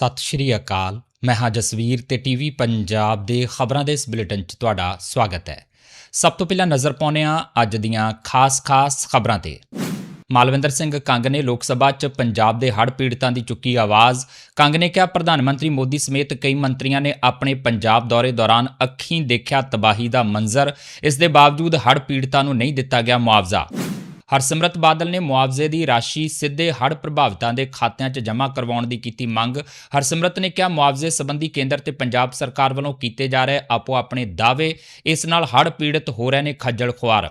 ਸਤਿ ਸ਼੍ਰੀ ਅਕਾਲ। ਮੈਂ ਹਾਂ ਜਸਵੀਰ ਤੇ ਟੀਵੀ ਪੰਜਾਬ ਦੇ ਖਬਰਾਂ ਦੇ ਇਸ ਬੁਲੇਟਿਨ 'ਚ ਤੁਹਾਡਾ ਸਵਾਗਤ ਹੈ। ਸਭ ਤੋਂ ਪਹਿਲਾਂ ਨਜ਼ਰ ਪਾਉਂਦੇ ਹਾਂ ਅੱਜ ਦੀਆਂ ਖਾਸ-ਖਾਸ ਖਬਰਾਂ ਤੇ। ਮਾਲਵਿੰਦਰ ਸਿੰਘ ਕੰਗ ਨੇ ਲੋਕ ਸਭਾ 'ਚ ਪੰਜਾਬ ਦੇ ਹੜ੍ਹ ਪੀੜਤਾਂ ਦੀ ਚੁੱਕੀ ਆਵਾਜ਼। ਕੰਗ ਨੇ ਕਿਹਾ, ਪ੍ਰਧਾਨ ਮੰਤਰੀ ਮੋਦੀ ਸਮੇਤ ਕਈ ਮੰਤਰੀਆਂ ਨੇ ਆਪਣੇ ਪੰਜਾਬ ਦੌਰੇ ਦੌਰਾਨ ਅੱਖੀਂ ਦੇਖਿਆ ਤਬਾਹੀ ਦਾ ਮੰਜ਼ਰ। ਇਸ ਦੇ ਬਾਵਜੂਦ ਹੜ੍ਹ ਪੀੜਤਾਂ ਨੂੰ ਨਹੀਂ ਦਿੱਤਾ ਗਿਆ ਮੁਆਵਜ਼ਾ। ਹਰਸਿਮਰਤ ਬਾਦਲ ਨੇ ਮੁਆਵਜ਼ੇ ਦੀ ਰਾਸ਼ੀ ਸਿੱਧੇ ਹੜ੍ਹ ਪ੍ਰਭਾਵਿਤਾਂ ਦੇ ਖਾਤਿਆਂ 'ਚ ਜਮ੍ਹਾਂ ਕਰਵਾਉਣ ਦੀ ਕੀਤੀ ਮੰਗ। ਹਰਸਿਮਰਤ ਨੇ ਕਿਹਾ, ਮੁਆਵਜ਼ੇ ਸੰਬੰਧੀ ਕੇਂਦਰ ਤੇ ਪੰਜਾਬ ਸਰਕਾਰ ਵੱਲੋਂ ਕੀਤੇ ਜਾ ਰਹੇ ਆਪੋ ਆਪਣੇ ਦਾਅਵੇ, ਇਸ ਨਾਲ ਹੜ੍ਹ ਪੀੜਤ ਹੋ ਰਹੇ ਨੇ ਖੱਜਲ ਖੁਆਰ।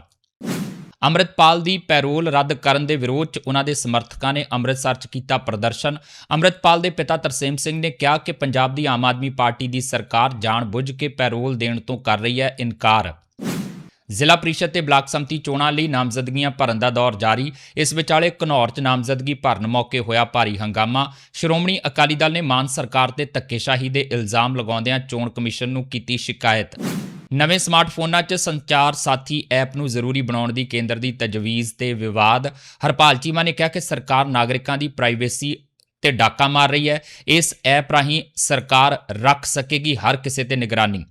ਅੰਮ੍ਰਿਤਪਾਲ ਦੀ ਪੈਰੋਲ ਰੱਦ ਕਰਨ ਦੇ ਵਿਰੋਧ 'ਚ ਉਹਨਾਂ ਦੇ ਸਮਰਥਕਾਂ ਨੇ ਅੰਮ੍ਰਿਤਸਰ 'ਚ ਕੀਤਾ ਪ੍ਰਦਰਸ਼ਨ। ਅੰਮ੍ਰਿਤਪਾਲ ਦੇ ਪਿਤਾ ਤਰਸੇਮ ਸਿੰਘ ਨੇ ਕਿਹਾ ਕਿ ਪੰਜਾਬ ਦੀ ਆਮ ਆਦਮੀ ਪਾਰਟੀ ਦੀ ਸਰਕਾਰ ਜਾਣਬੁੱਝ ਕੇ ਪੈਰੋਲ ਦੇਣ ਤੋਂ ਕਰ ਰਹੀ ਹੈ ਇਨਕਾਰ। ਜ਼ਿਲ੍ਹਾ ਪ੍ਰੀਸ਼ਦ ਤੇ ਬਲਾਕ ਸੰਮਤੀ ਚੋਣਾਂ ਲਈ ਨਾਮਜ਼ਦਗੀਆਂ ਭਰਨ ਦਾ ਦੌਰ ਜਾਰੀ। ਇਸ ਵਿਚਾਲੇ ਘਨੌਰ 'ਚ ਨਾਮਜ਼ਦਗੀ ਭਰਨ ਮੌਕੇ ਹੋਇਆ ਭਾਰੀ ਹੰਗਾਮਾ। ਸ਼੍ਰੋਮਣੀ ਅਕਾਲੀ ਦਲ ਨੇ ਮਾਨ ਸਰਕਾਰ ਤੇ ਧੱਕੇਸ਼ਾਹੀ ਦੇ ਇਲਜ਼ਾਮ ਲਗਾਉਂਦਿਆਂ ਚੋਣ ਕਮਿਸ਼ਨ ਨੂੰ ਕੀਤੀ ਸ਼ਿਕਾਇਤ। ਨਵੇਂ ਸਮਾਰਟਫੋਨਾਂ 'ਚ ਸੰਚਾਰ ਸਾਥੀ ਐਪ ਨੂੰ ਜ਼ਰੂਰੀ ਬਣਾਉਣ ਦੀ ਕੇਂਦਰ ਦੀ ਤਜਵੀਜ਼ ਤੇ ਵਿਵਾਦ। ਹਰਪਾਲ ਚੀਮਾ ਨੇ ਕਿਹਾ ਕਿ ਸਰਕਾਰ ਨਾਗਰਿਕਾਂ ਦੀ ਪ੍ਰਾਈਵੇਸੀ ਤੇ ਡਾਕਾ ਮਾਰ ਰਹੀ ਹੈ। ਇਸ ਐਪ ਰਾਹੀਂ ਸਰਕਾਰ ਰੱਖ ਸਕੇਗੀ ਹਰ ਕਿਸੇ ਤੇ ਨਿਗਰਾਨੀ।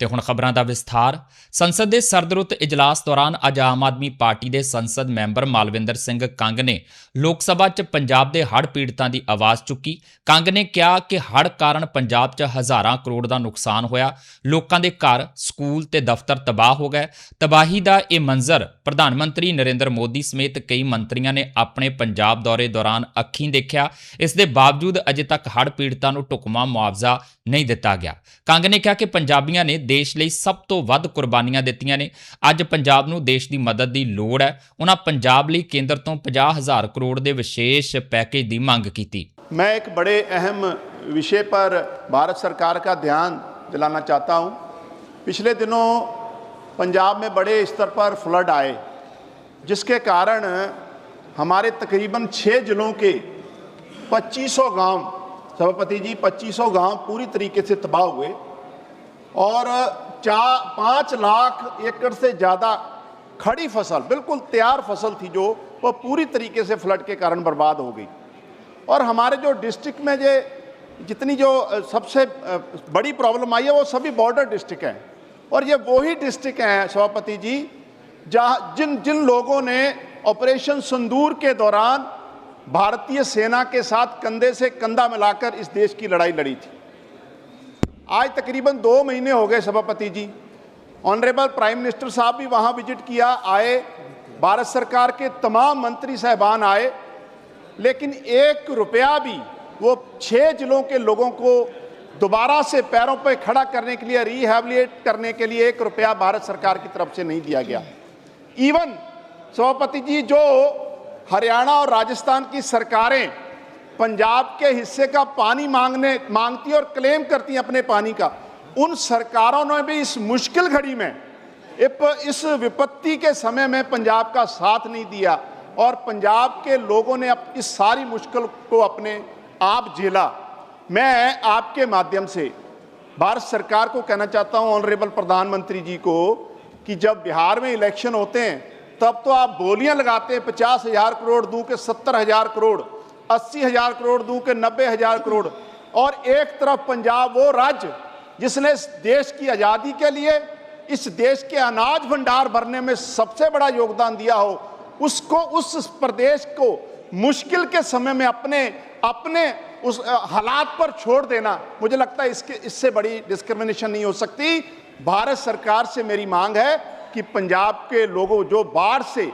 ਤੇ ਹੁਣ ਖਬਰਾਂ ਦਾ ਵਿਸਥਾਰ। ਸੰਸਦ ਦੇ ਸਰਦਰੁੱਤ ਇਜਲਾਸ ਦੌਰਾਨ ਅੱਜ ਆਮ ਆਦਮੀ ਪਾਰਟੀ ਦੇ ਸੰਸਦ ਮੈਂਬਰ ਮਾਲਵਿੰਦਰ ਸਿੰਘ ਕੰਗ ਨੇ ਲੋਕ ਸਭਾ 'ਚ ਪੰਜਾਬ ਦੇ ਹੜ੍ਹ ਪੀੜਤਾਂ ਦੀ ਆਵਾਜ਼ ਚੁੱਕੀ। ਕੰਗ ਨੇ ਕਿਹਾ ਕਿ ਹੜ੍ਹ ਕਾਰਨ ਪੰਜਾਬ 'ਚ ਹਜ਼ਾਰਾਂ ਕਰੋੜ ਦਾ ਨੁਕਸਾਨ ਹੋਇਆ। ਲੋਕਾਂ ਦੇ ਘਰ, ਸਕੂਲ ਤੇ ਦਫ਼ਤਰ ਤਬਾਹ ਹੋ ਗਏ। ਤਬਾਹੀ ਦਾ ਇਹ ਮੰਜ਼ਰ ਪ੍ਰਧਾਨ ਮੰਤਰੀ ਨਰਿੰਦਰ ਮੋਦੀ ਸਮੇਤ ਕਈ ਮੰਤਰੀਆਂ ਨੇ ਆਪਣੇ ਪੰਜਾਬ ਦੌਰੇ ਦੌਰਾਨ ਅੱਖੀਂ ਦੇਖਿਆ। ਇਸ ਦੇ ਬਾਵਜੂਦ ਅਜੇ ਤੱਕ ਹੜ੍ਹ ਪੀੜਤਾਂ ਨੂੰ ਢੁਕਵਾਂ ਮੁਆਵਜ਼ਾ ਨਹੀਂ ਦਿੱਤਾ ਗਿਆ। ਕੰਗ ਨੇ ਕਿਹਾ ਕਿ ਪੰਜਾਬੀਆਂ ਨੇ ਦੇਸ਼ ਲਈ ਸਭ ਤੋਂ ਵੱਧ ਕੁਰਬਾਨੀਆਂ ਦਿੱਤੀਆਂ ਨੇ ਅੱਜ ਪੰਜਾਬ ਨੂੰ ਦੇਸ਼ ਦੀ ਮਦਦ ਦੀ ਲੋੜ ਹੈ ਉਹਨਾਂ ਪੰਜਾਬ ਲਈ ਕੇਂਦਰ ਤੋਂ 50000 ਕਰੋੜ ਦੇ ਵਿਸ਼ੇਸ਼ ਪੈਕੇਜ ਦੀ ਮੰਗ ਕੀਤੀ मैं एक बड़े अहम विषय पर भारत सरकार का ध्यान दिलाना चाहता हूं। पिछले दिनों पंजाब में बड़े स्तर पर फ्लड आए जिसके कारण हमारे तकरीबन छः जिलों के 2500 गांव सभापति जी 2500 गांव पूरी तरीके से तबाह हुए और चार, पाँच लाख एकड़ से ज़्यादा खड़ी फ़सल, बिल्कुल तैयार फ़सल थी जो वह पूरी तरीके से फ्लड के कारण बर्बाद हो गई। और हमारे जो डिस्ट्रिक्ट में जो, जितनी जो सबसे बड़ी प्रॉब्लम आई है, वो सभी बॉर्डर डिस्ट्रिक्ट हैं। और ये वही डिस्ट्रिक्ट हैं, सभापति जी, जहाँ, जिन जिन लोगों ने ऑपरेशन संदूर के दौरान भारतीय सेना के साथ कंधे से कंधा मिलाकर इस देश की लड़ाई लड़ी थी। आज तकरीबन दो महीने हो गए सभापति जी। ऑनरेबल प्राइम मिनिस्टर साहब भी वहाँ विज़िट किया, आए। भारत सरकार के तमाम मंत्री साहबान आए। लेकिन एक रुपया भी वो छः जिलों के लोगों को दोबारा से पैरों पर खड़ा करने के लिए रिहेबिलिट करने के लिए एक रुपया भारत सरकार की तरफ़ से नहीं दिया गया। इवन सभापति जी, जो हरियाणा और राजस्थान की सरकारें पंजाब के हिस्से का पानी मांगने, मांगती और क्लेम करती हैं अपने पानी का, उन सरकारों ने भी इस मुश्किल घड़ी में इस विपत्ति के समय में पंजाब का साथ नहीं दिया और पंजाब के लोगों ने अप- इस सारी मुश्किल को अपने आप झेला। मैं आपके माध्यम से भारत सरकार को कहना चाहता हूँ, ऑनरेबल प्रधानमंत्री जी को, कि जब बिहार में इलेक्शन होते हैं, तब तो आप बोलियाँ लगाते हैं, पचास हज़ार करोड़ दूँ के सत्तर हज़ार करोड़ अस्सी हज़ार करोड़ दूँ के नब्बे हज़ार करोड़। और एक तरफ़ पंजाब, वो राज्य जिसने इस देश की आज़ादी के लिए, इस देश के अनाज भंडार भरने में सबसे बड़ा योगदान दिया हो, उसको, उस प्रदेश को मुश्किल के समय में अपने अपने उस हालात पर छोड़ देना, मुझे लगता है इसके, इससे बड़ी डिस्क्रिमिनेशन नहीं हो सकती। भारत सरकार से मेरी मांग है कि पंजाब के लोगों, जो बाढ़ से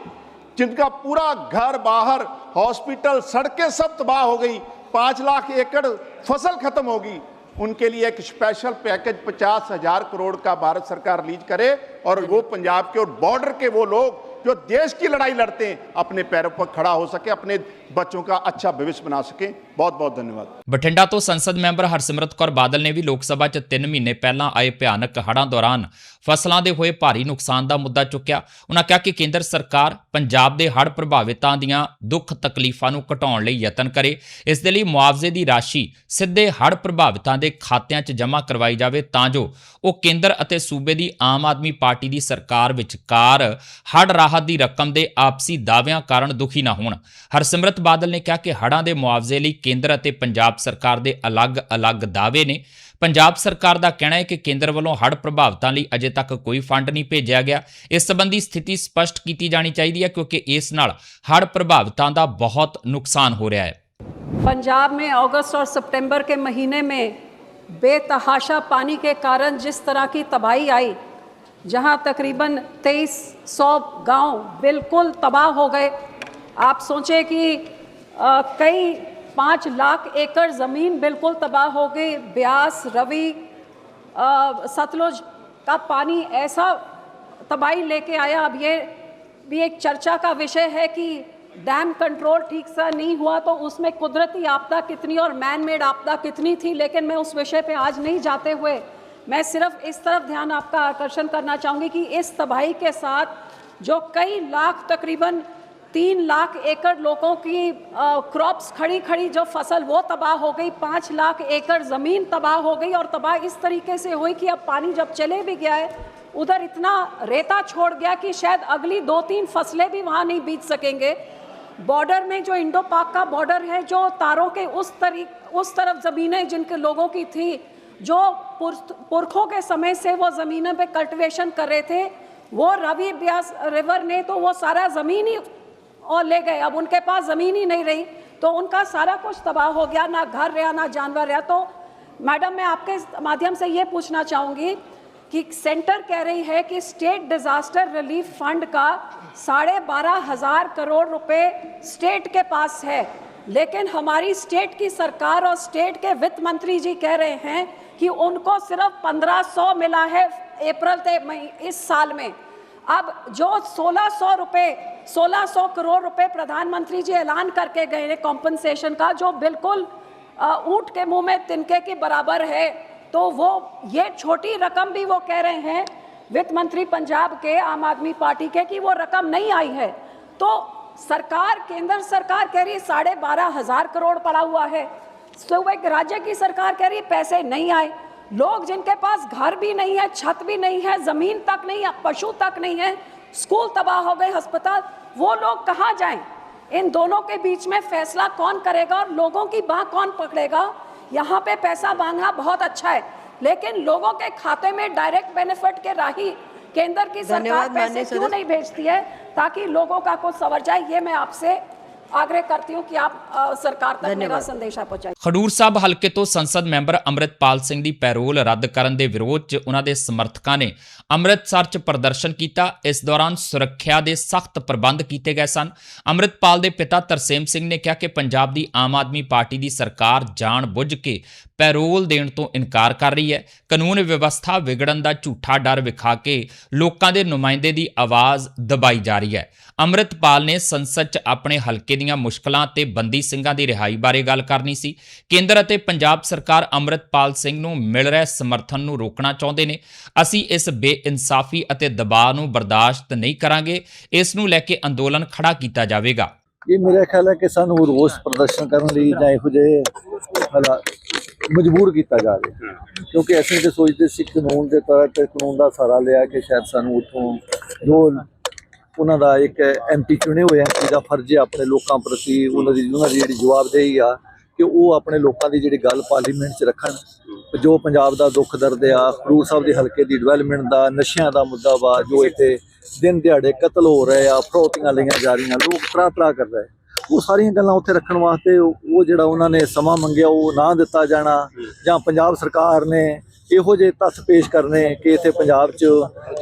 जिनका पूरा घर बाहर, हॉस्पिटल, सड़कें सब तबाह हो गई। पाँच लाख एकड़ फ़सल खत्म होगी। उनके लिए एक स्पेशल पैकेज पचास हज़ार करोड़ का भारत सरकार रिलीज़ करे और वो पंजाब के और बॉर्डर के वो लोग जो देश की लड़ाई लड़ते हैं, अपने पैरों पर खड़ा हो सके, अपने बच्चों का अच्छा भविष्य बना सके बहुत बहुत धन्यवाद ਬਠਿੰਡਾ ਤੋਂ ਸੰਸਦ ਮੈਂਬਰ ਹਰਸਿਮਰਤ ਕੌਰ ਬਾਦਲ ਨੇ ਵੀ ਲੋਕ ਸਭਾ 'ਚ 3 ਮਹੀਨੇ ਪਹਿਲਾਂ ਆਏ ਭਿਆਨਕ ਹੜ੍ਹਾਂ ਦੌਰਾਨ ਫਸਲਾਂ ਦੇ ਹੋਏ ਭਾਰੀ ਨੁਕਸਾਨ ਦਾ ਮੁੱਦਾ ਚੁੱਕਿਆ ਉਹਨਾਂ ਕਿਹਾ ਕਿ ਕੇਂਦਰ ਸਰਕਾਰ ਪੰਜਾਬ ਦੇ ਹੜ੍ਹ ਪ੍ਰਭਾਵਿਤਾਂ ਦੀਆਂ ਦੁੱਖ ਤਕਲੀਫਾਂ ਨੂੰ ਘਟਾਉਣ ਲਈ ਯਤਨ ਕਰੇ ਇਸ ਦੇ ਲਈ ਮੁਆਵਜ਼ੇ ਦੀ ਰਾਸ਼ੀ ਸਿੱਧੇ ਹੜ੍ਹ ਪ੍ਰਭਾਵਿਤਾਂ ਦੇ ਖਾਤਿਆਂ 'ਚ ਜਮ੍ਹਾਂ ਕਰਵਾਈ ਜਾਵੇ ਤਾਂ ਜੋ ਉਹ ਕੇਂਦਰ ਅਤੇ ਸੂਬੇ ਦੀ ਆਮ ਆਦਮੀ ਪਾਰਟੀ ਦੀ ਸਰਕਾਰ ਵਿਚਕਾਰ ਹੜ੍ਹ ਰਾਹਤ ਦੀ ਰਕਮ ਦੇ ਆਪਸੀ ਦਾਅਵਿਆਂ ਕਾਰਨ ਦੁਖੀ ਨਾ ਹੋਣ ਹਰਸਿਮਰਤ ਬਾਦਲ ਨੇ ਕਿਹਾ ਕਿ ਹੜ੍ਹਾਂ ਦੇ ਮੁਆਵਜ਼ੇ ਲਈ ਕੇਂਦਰ ਅਤੇ ਪੰਜਾਬ ਸਰਕਾਰ ਦੇ ਅਲੱਗ-ਅਲੱਗ ਦਾਅਵੇ ਨੇ ਪੰਜਾਬ ਸਰਕਾਰ ਦਾ ਕਹਿਣਾ ਹੈ ਕਿ ਕੇਂਦਰ ਵੱਲੋਂ ਹੜ੍ਹ ਪ੍ਰਭਾਵਿਤਾਂ ਲਈ ਅਜੇ ਤੱਕ ਕੋਈ ਫੰਡ ਨਹੀਂ ਭੇਜਿਆ ਗਿਆ ਇਸ ਸੰਬੰਧੀ ਸਥਿਤੀ ਸਪਸ਼ਟ ਕੀਤੀ ਜਾਣੀ ਚਾਹੀਦੀ ਹੈ ਕਿਉਂਕਿ ਇਸ ਨਾਲ ਹੜ੍ਹ ਪ੍ਰਭਾਵਿਤਾਂ ਦਾ ਬਹੁਤ ਨੁਕਸਾਨ ਹੋ ਰਿਹਾ ਹੈ पंजाब में अगस्त और सितंबर के महीने में बेतहाशा पानी के कारण जिस तरह की तबाही आई जहां तकरीबन तेईस सौ गाँव बिल्कुल तबाह हो गए आप सोचें कि कई पाँच लाख एकड़ ज़मीन बिल्कुल तबाह हो गई, ब्यास, रवि सतलुज का पानी ऐसा तबाही लेके आया। अब ये भी एक चर्चा का विषय है कि डैम कंट्रोल ठीक से नहीं हुआ तो उसमें कुदरती आपदा कितनी और मैन मेड आपदा कितनी थी, लेकिन मैं उस विषय पे आज नहीं जाते हुए, मैं सिर्फ़ इस तरफ़ ध्यान आपका आकर्षण करना चाहूँगी कि इस तबाही के साथ जो कई लाख तकरीबन तीन लाख एकड़ लोगों की क्रॉप्स खड़ी खड़ी जो फ़सल, वो तबाह हो गई। पाँच लाख एकड़ ज़मीन तबाह हो गई और तबाह इस तरीके से हुई कि अब पानी जब चले भी गया है, उधर इतना रेता छोड़ गया कि शायद अगली दो तीन फ़सलें भी वहाँ नहीं बीत सकेंगे। बॉर्डर में जो इंडो पाक का बॉर्डर है, जो तारों के उस तरीक उस तरफ़ ज़मीनें जिनके लोगों की थी, जो पुरखों के समय से वो ज़मीनों पे कल्टिवेशन कर रहे थे, वो रवि ब्यास, रिवर ने तो वो सारा ज़मीन ही और ले गए। अब उनके पास ज़मीन ही नहीं रही। तो उनका सारा कुछ तबाह हो गया। ना घर रहा, ना जानवर रहा। तो मैडम, मैं आपके माध्यम से ये पूछना चाहूँगी कि सेंटर कह रही है कि स्टेट डिज़ास्टर रिलीफ फंड का साढ़े बारह हज़ार करोड़ रुपए स्टेट के पास है। लेकिन हमारी स्टेट की सरकार और स्टेट के वित्त मंत्री जी कह रहे हैं कि उनको सिर्फ़ 1500 मिला है अप्रैल इस साल में। अब जो 1600 रुपए 1600 करोड़ रुपए प्रधानमंत्री जी ऐलान करके गए हैं कॉम्पनसेशन का, जो बिल्कुल ऊँट के मुँह में तिनके के बराबर है तो वो, ये छोटी रकम भी वो कह रहे हैं वित्त मंत्री पंजाब के, आम आदमी पार्टी के, कि वो रकम नहीं आई है। तो सरकार, केंद्र सरकार कह रही है साढ़े बारह हज़ार करोड़ पड़ा हुआ है। सूबे के राज्य की सरकार कह रही है, पैसे नहीं आए। लोग जिनके पास घर भी नहीं है छत भी नहीं है ज़मीन तक नहीं है पशु तक नहीं है स्कूल तबाह हो गए अस्पताल वो लोग कहाँ जाएँ? इन दोनों के बीच में फैसला कौन करेगा और लोगों की बाह कौन पकड़ेगा? यहाँ पे पैसा मांगना बहुत अच्छा है लेकिन लोगों के खाते में डायरेक्ट बेनिफिट के राही केंद्र की सरकार पैसे क्यों नहीं भेजती है ताकि लोगों का कुछ सवर जाए? ये मैं आपसे आग्रह करती हूँ कि आप अ, सरकार तक मेरा धन्यवाद। संदेशा पहुँचाइए ਖਡੂਰ ਸਾਹਿਬ ਹਲਕੇ ਤੋਂ ਸੰਸਦ ਮੈਂਬਰ ਅੰਮ੍ਰਿਤਪਾਲ ਸਿੰਘ ਦੀ ਪੈਰੋਲ ਰੱਦ ਕਰਨ ਦੇ ਵਿਰੋਧ 'ਚ ਉਹਨਾਂ ਦੇ ਸਮਰਥਕਾਂ ਨੇ ਅੰਮ੍ਰਿਤਸਰ 'ਚ ਪ੍ਰਦਰਸ਼ਨ ਕੀਤਾ ਇਸ ਦੌਰਾਨ ਸੁਰੱਖਿਆ ਦੇ ਸਖਤ ਪ੍ਰਬੰਧ ਕੀਤੇ ਗਏ ਸਨ ਅੰਮ੍ਰਿਤਪਾਲ ਦੇ ਪਿਤਾ ਤਰਸੇਮ ਸਿੰਘ ਨੇ ਕਿਹਾ ਕਿ ਪੰਜਾਬ ਦੀ ਆਮ ਆਦਮੀ ਪਾਰਟੀ ਦੀ ਸਰਕਾਰ ਜਾਣ ਬੁੱਝ ਕੇ ਪੈਰੋਲ ਦੇਣ ਤੋਂ ਇਨਕਾਰ ਕਰ ਰਹੀ ਹੈ। ਕਾਨੂੰਨ ਵਿਵਸਥਾ ਵਿਗੜਨ ਦਾ ਝੂਠਾ ਡਰ ਵਿਖਾ ਕੇ ਲੋਕਾਂ ਦੇ ਨੁਮਾਇੰਦੇ ਦੀ ਆਵਾਜ਼ ਦਬਾਈ ਜਾ ਰਹੀ ਹੈ। ਅੰਮ੍ਰਿਤਪਾਲ ਨੇ ਸੰਸਦ 'ਚ ਆਪਣੇ ਹਲਕੇ ਦੀਆਂ ਮੁਸ਼ਕਲਾਂ ਤੇ ਬੰਦੀ ਸਿੰਘਾਂ ਦੀ ਰਿਹਾਈ ਬਾਰੇ ਗੱਲ ਕਰਨੀ ਸੀ। ਕੇਂਦਰ ਅਤੇ ਪੰਜਾਬ ਸਰਕਾਰ ਅੰਮ੍ਰਿਤਪਾਲ ਸਿੰਘ ਨੂੰ ਮਿਲ ਰਹੇ ਸਮਰਥਨ ਨੂੰ ਰੋਕਣਾ ਚਾਹੁੰਦੇ ਨੇ। ਅਸੀਂ ਇਸ ਬੇਇਨਸਾਫੀ ਅਤੇ ਦਬਾਅ ਨੂੰ ਬਰਦਾਸ਼ਤ ਨਹੀਂ ਕਰਾਂਗੇ। ਇਸ ਨੂੰ ਲੈ ਕੇ ਅੰਦੋਲਨ ਖੜਾ ਕੀਤਾ ਜਾਵੇਗਾ। ਇਹ ਮੇਰਾ ਖਿਆਲ ਹੈ ਕਿ ਸਾਨੂੰ ਰੋਸ ਪ੍ਰਦਰਸ਼ਨ ਕਰਨ ਲਈ ਜਾਂ ਇਹੋ ਜਿਹੇ ਹਾਲਾਤ ਮਜਬੂਰ ਕੀਤਾ ਜਾ ਰਿਹਾ। ਕਿਉਂਕਿ ਅਸੀਂ ਤੇ ਸੋਚਦੇ ਸੀ ਕਾਨੂੰਨ ਦੇ ਤਹਿਤ ਕਾਨੂੰਨ ਦਾ ਸਹਾਰਾ ਲਿਆ ਕਿ ਸ਼ਾਇਦ ਸਾਨੂੰ ਉੱਥੋਂ ਜੋ ਉਹਨਾਂ ਦਾ ਇੱਕ ਐਮਪੀ ਚੁਣੇ ਹੋਏ ਐਮਪੀ ਦਾ ਫਰਜ਼ ਹੈ ਆਪਣੇ ਲੋਕਾਂ ਪ੍ਰਤੀ ਉਹਨਾਂ ਦੀ ਉਹਨਾਂ ਦੀ ਜਿਹੜੀ ਜਵਾਬਦੇਹੀ ਆ ਕਿ ਉਹ ਆਪਣੇ ਲੋਕਾਂ ਦੀ ਜਿਹੜੀ ਗੱਲ ਪਾਰਲੀਮੈਂਟ 'ਚ ਰੱਖਣ। ਜੋ ਪੰਜਾਬ ਦਾ ਦੁੱਖ ਦਰਦ ਆ ਖਡੂਰ ਸਾਹਿਬ ਦੇ ਹਲਕੇ ਦੀ ਡਿਵੈਲਪਮੈਂਟ ਦਾ ਨਸ਼ਿਆਂ ਦਾ ਮੁੱਦਾ ਵਾ ਜੋ ਇੱਥੇ ਦਿਨ ਦਿਹਾੜੇ ਕਤਲ ਹੋ ਰਹੇ ਆ ਫਰੋਤੀਆਂ ਲਈਆਂ ਜਾ ਰਹੀਆਂ ਲੋਕ ਤਰਾ ਤਰਾ ਕਰ ਰਹੇ। ਉਹ ਸਾਰੀਆਂ ਗੱਲਾਂ ਉੱਥੇ ਰੱਖਣ ਵਾਸਤੇ ਉਹ ਜਿਹੜਾ ਉਹਨਾਂ ਨੇ ਸਮਾਂ ਮੰਗਿਆ ਉਹ ਨਾ ਦਿੱਤਾ ਜਾਣਾ। ਜਾਂ ਪੰਜਾਬ ਸਰਕਾਰ ਨੇ ਇਹੋ ਜਿਹੇ ਤੱਥ ਪੇਸ਼ ਕਰਨੇ ਕਿ ਇੱਥੇ ਪੰਜਾਬ 'ਚ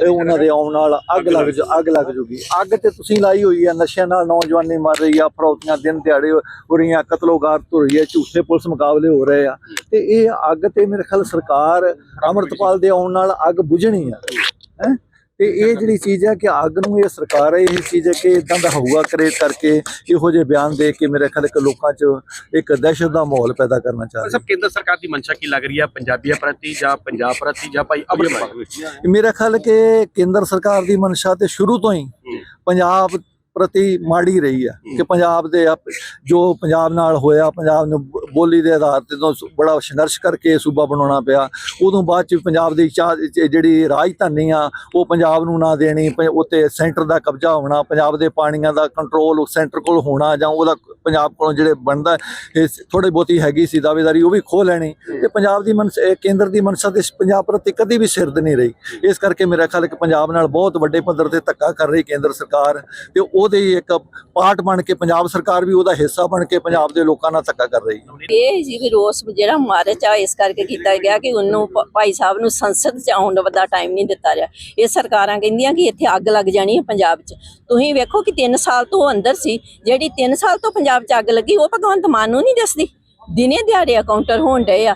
ਇਹ ਉਹਨਾਂ ਦੇ ਆਉਣ ਨਾਲ ਅੱਗ ਲੱਗ ਜਾ ਅੱਗ ਲੱਗ ਜੂਗੀ। ਅੱਗ ਤੇ ਤੁਸੀਂ ਲਾਈ ਹੋਈ ਹੈ ਨਸ਼ਿਆਂ ਨਾਲ ਨੌਜਵਾਨੀ ਮਰ ਰਹੀ ਆ ਫਰੌਤੀਆਂ ਦਿਨ ਦਿਹਾੜੇ ਹੋ ਰਹੀਆਂ ਕਤਲੋਗਾਰ ਹੋ ਰਹੀ ਹੈ ਝੂਠੇ ਪੁਲਿਸ ਮੁਕਾਬਲੇ ਹੋ ਰਹੇ ਆ। ਤੇ ਇਹ ਅੱਗ ਤੇ ਮੇਰੇ ਖਿਆਲ ਸਰਕਾਰ ਅਮਰਤਪਾਲ ਦੇ ਆਉਣ ਨਾਲ ਅੱਗ ਬੁਝਣੀ ਆ। ਹੈ? ਤੇ ਇਹ ਜਿਹੜੀ ਚੀਜ਼ ਹੈ ਕਿ ਅੱਗ ਨੂੰ ਇਹ ਸਰਕਾਰ ਹੈ ਇਹ ਚੀਜ਼ ਹੈ ਕਿ ਇਦਾਂ ਦਾ ਹਊਆ ਕ੍ਰੀਏਟ ਕਰਕੇ ਇਹੋ ਜਿਹੇ ਬਿਆਨ ਦੇ ਕੇ ਮੇਰੇ ਖਿਆਲ ਕਿ ਲੋਕਾਂ 'ਚ ਇੱਕ ਦਹਿਸ਼ਤ ਦਾ ਮਾਹੌਲ ਪੈਦਾ ਕਰਨਾ ਚਾਹ ਰਹੇ ਸਭ ਕੇਂਦਰ ਸਰਕਾਰ ਦੀ ਮਨਸ਼ਾ ਕੀ ਲੱਗ ਰਹੀ ਹੈ? ਪੰਜਾਬੀਆਂ ਪ੍ਰਤੀ ਜਾਂ ਪੰਜਾਬ ਪ੍ਰਤੀ ਜਾਂ ਭਾਈ ਅਮਰਪਾਲ ਮੇਰਾ ਖਿਆਲ ਕਿ ਕੇਂਦਰ ਸਰਕਾਰ ਦੀ ਮਨਸ਼ਾ ਤੇ ਸ਼ੁਰੂ ਤੋਂ ਹੀ ਪੰਜਾਬ ਪ੍ਰਤੀ ਮਾੜੀ ਰਹੀ ਹੈ ਕਿ ਪੰਜਾਬ ਦੇ ਜੋ ਪੰਜਾਬ ਨਾਲ ਹੋਇਆ ਪੰਜਾਬ ਨੂੰ ਬੋਲੀ ਦੇ ਆਧਾਰ ਤੇ ਤੋਂ ਬੜਾ ਸੰਘਰਸ਼ ਕਰਕੇ ਇਹ ਸੂਬਾ ਬਣਾਉਣਾ ਪਿਆ। ਉਦੋਂ ਬਾਅਦ ਚ ਪੰਜਾਬ ਦੀ ਚਾਹ ਜਿਹੜੀ ਰਾਜਧਾਨੀ ਆ, ਉਹ ਪੰਜਾਬ ਨੂੰ ਨਾ ਦੇਣੀ, ਪ- ਉੱਤੇ ਸੈਂਟਰ ਦਾ ਕਬਜ਼ਾ ਹੋਣਾ, ਪੰਜਾਬ ਦੇ ਪਾਣੀਆਂ ਦਾ ਕੰਟਰੋਲ ਸੈਂਟਰ ਕੋਲ ਹੋਣਾ ਜਾਂ ਉਹਦਾ ਪੰਜਾਬ ਕੋਲੋਂ ਜਿਹੜੇ ਬਣਦਾ, ਇਹ ਥੋੜੀ ਬਹੁਤੀ ਹੈਗੀ ਸੀ ਦਾਅਵੇਦਾਰੀ, ਉਹ ਵੀ ਖੋ ਲੈਣੀ। ਤੇ ਪੰਜਾਬ ਦੀ ਮਨਸ ਕੇਂਦਰ ਦੀ ਮਨਸ਼ਾ ਤੇ ਪੰਜਾਬ ਪ੍ਰਤੀ ਕਦੀ ਵੀ ਸਿਰਦ ਨਹੀਂ ਰਹੀ। ਇਸ ਕਰਕੇ ਮੇਰਾ ਖਿਆਲ ਹੈ ਕਿ ਪੰਜਾਬ ਨਾਲ ਬਹੁਤ ਵੱਡੇ ਪੱਧਰ ਤੇ ਧੱਕਾ ਕਰ ਰਹੀ ਕੇਂਦਰ ਸਰਕਾਰ। ਤੇ ਉਹਦੇ ਇੱਕ ਪਾਰਟ ਬਣ ਕੇ ਪੰਜਾਬ ਸਰਕਾਰ ਵੀ ਉਹਦਾ ਹਿੱਸਾ ਬਣ ਕੇ ਪੰਜਾਬ ਦੇ ਲੋਕਾਂ ਨਾਲ ਧੱਕਾ ਕਰ ਰਹੀ ਹੈ। ਇਹ ਜੀ ਵੀ ਰੋਸ ਜਿਹੜਾ ਮਾਰਚ ਆ, ਇਸ ਕਰਕੇ ਕੀਤਾ ਗਿਆ ਕਿ ਉਹਨੂੰ ਭਾਈ ਸਾਹਿਬ ਨੂੰ ਸੰਸਦ ਚ ਆਉਣ ਦਾ ਟਾਈਮ ਨਹੀਂ ਦਿੱਤਾ ਰਿਹਾ। ਇਹ ਸਰਕਾਰਾਂ ਕਹਿੰਦੀਆਂ ਕਿ ਇੱਥੇ ਅੱਗ ਲੱਗ ਜਾਣੀ ਹੈ ਪੰਜਾਬ 'ਚ। ਤੁਸੀਂ ਵੇਖੋ ਕਿ 3 ਸਾਲ ਤੋਂ ਅੰਦਰ ਸੀ, ਜਿਹੜੀ 3 ਸਾਲ ਤੋਂ ਪੰਜਾਬ 'ਚ ਅੱਗ ਲੱਗੀ, ਉਹ ਭਗਵੰਤ ਮਾਨ ਨੂੰ ਨਹੀਂ ਦੱਸਦੀ। ਦਿਨੇ ਦਿਹਾੜੇ ਕਾਊਂਟਰ ਹੋਣ ਡਏ ਆ।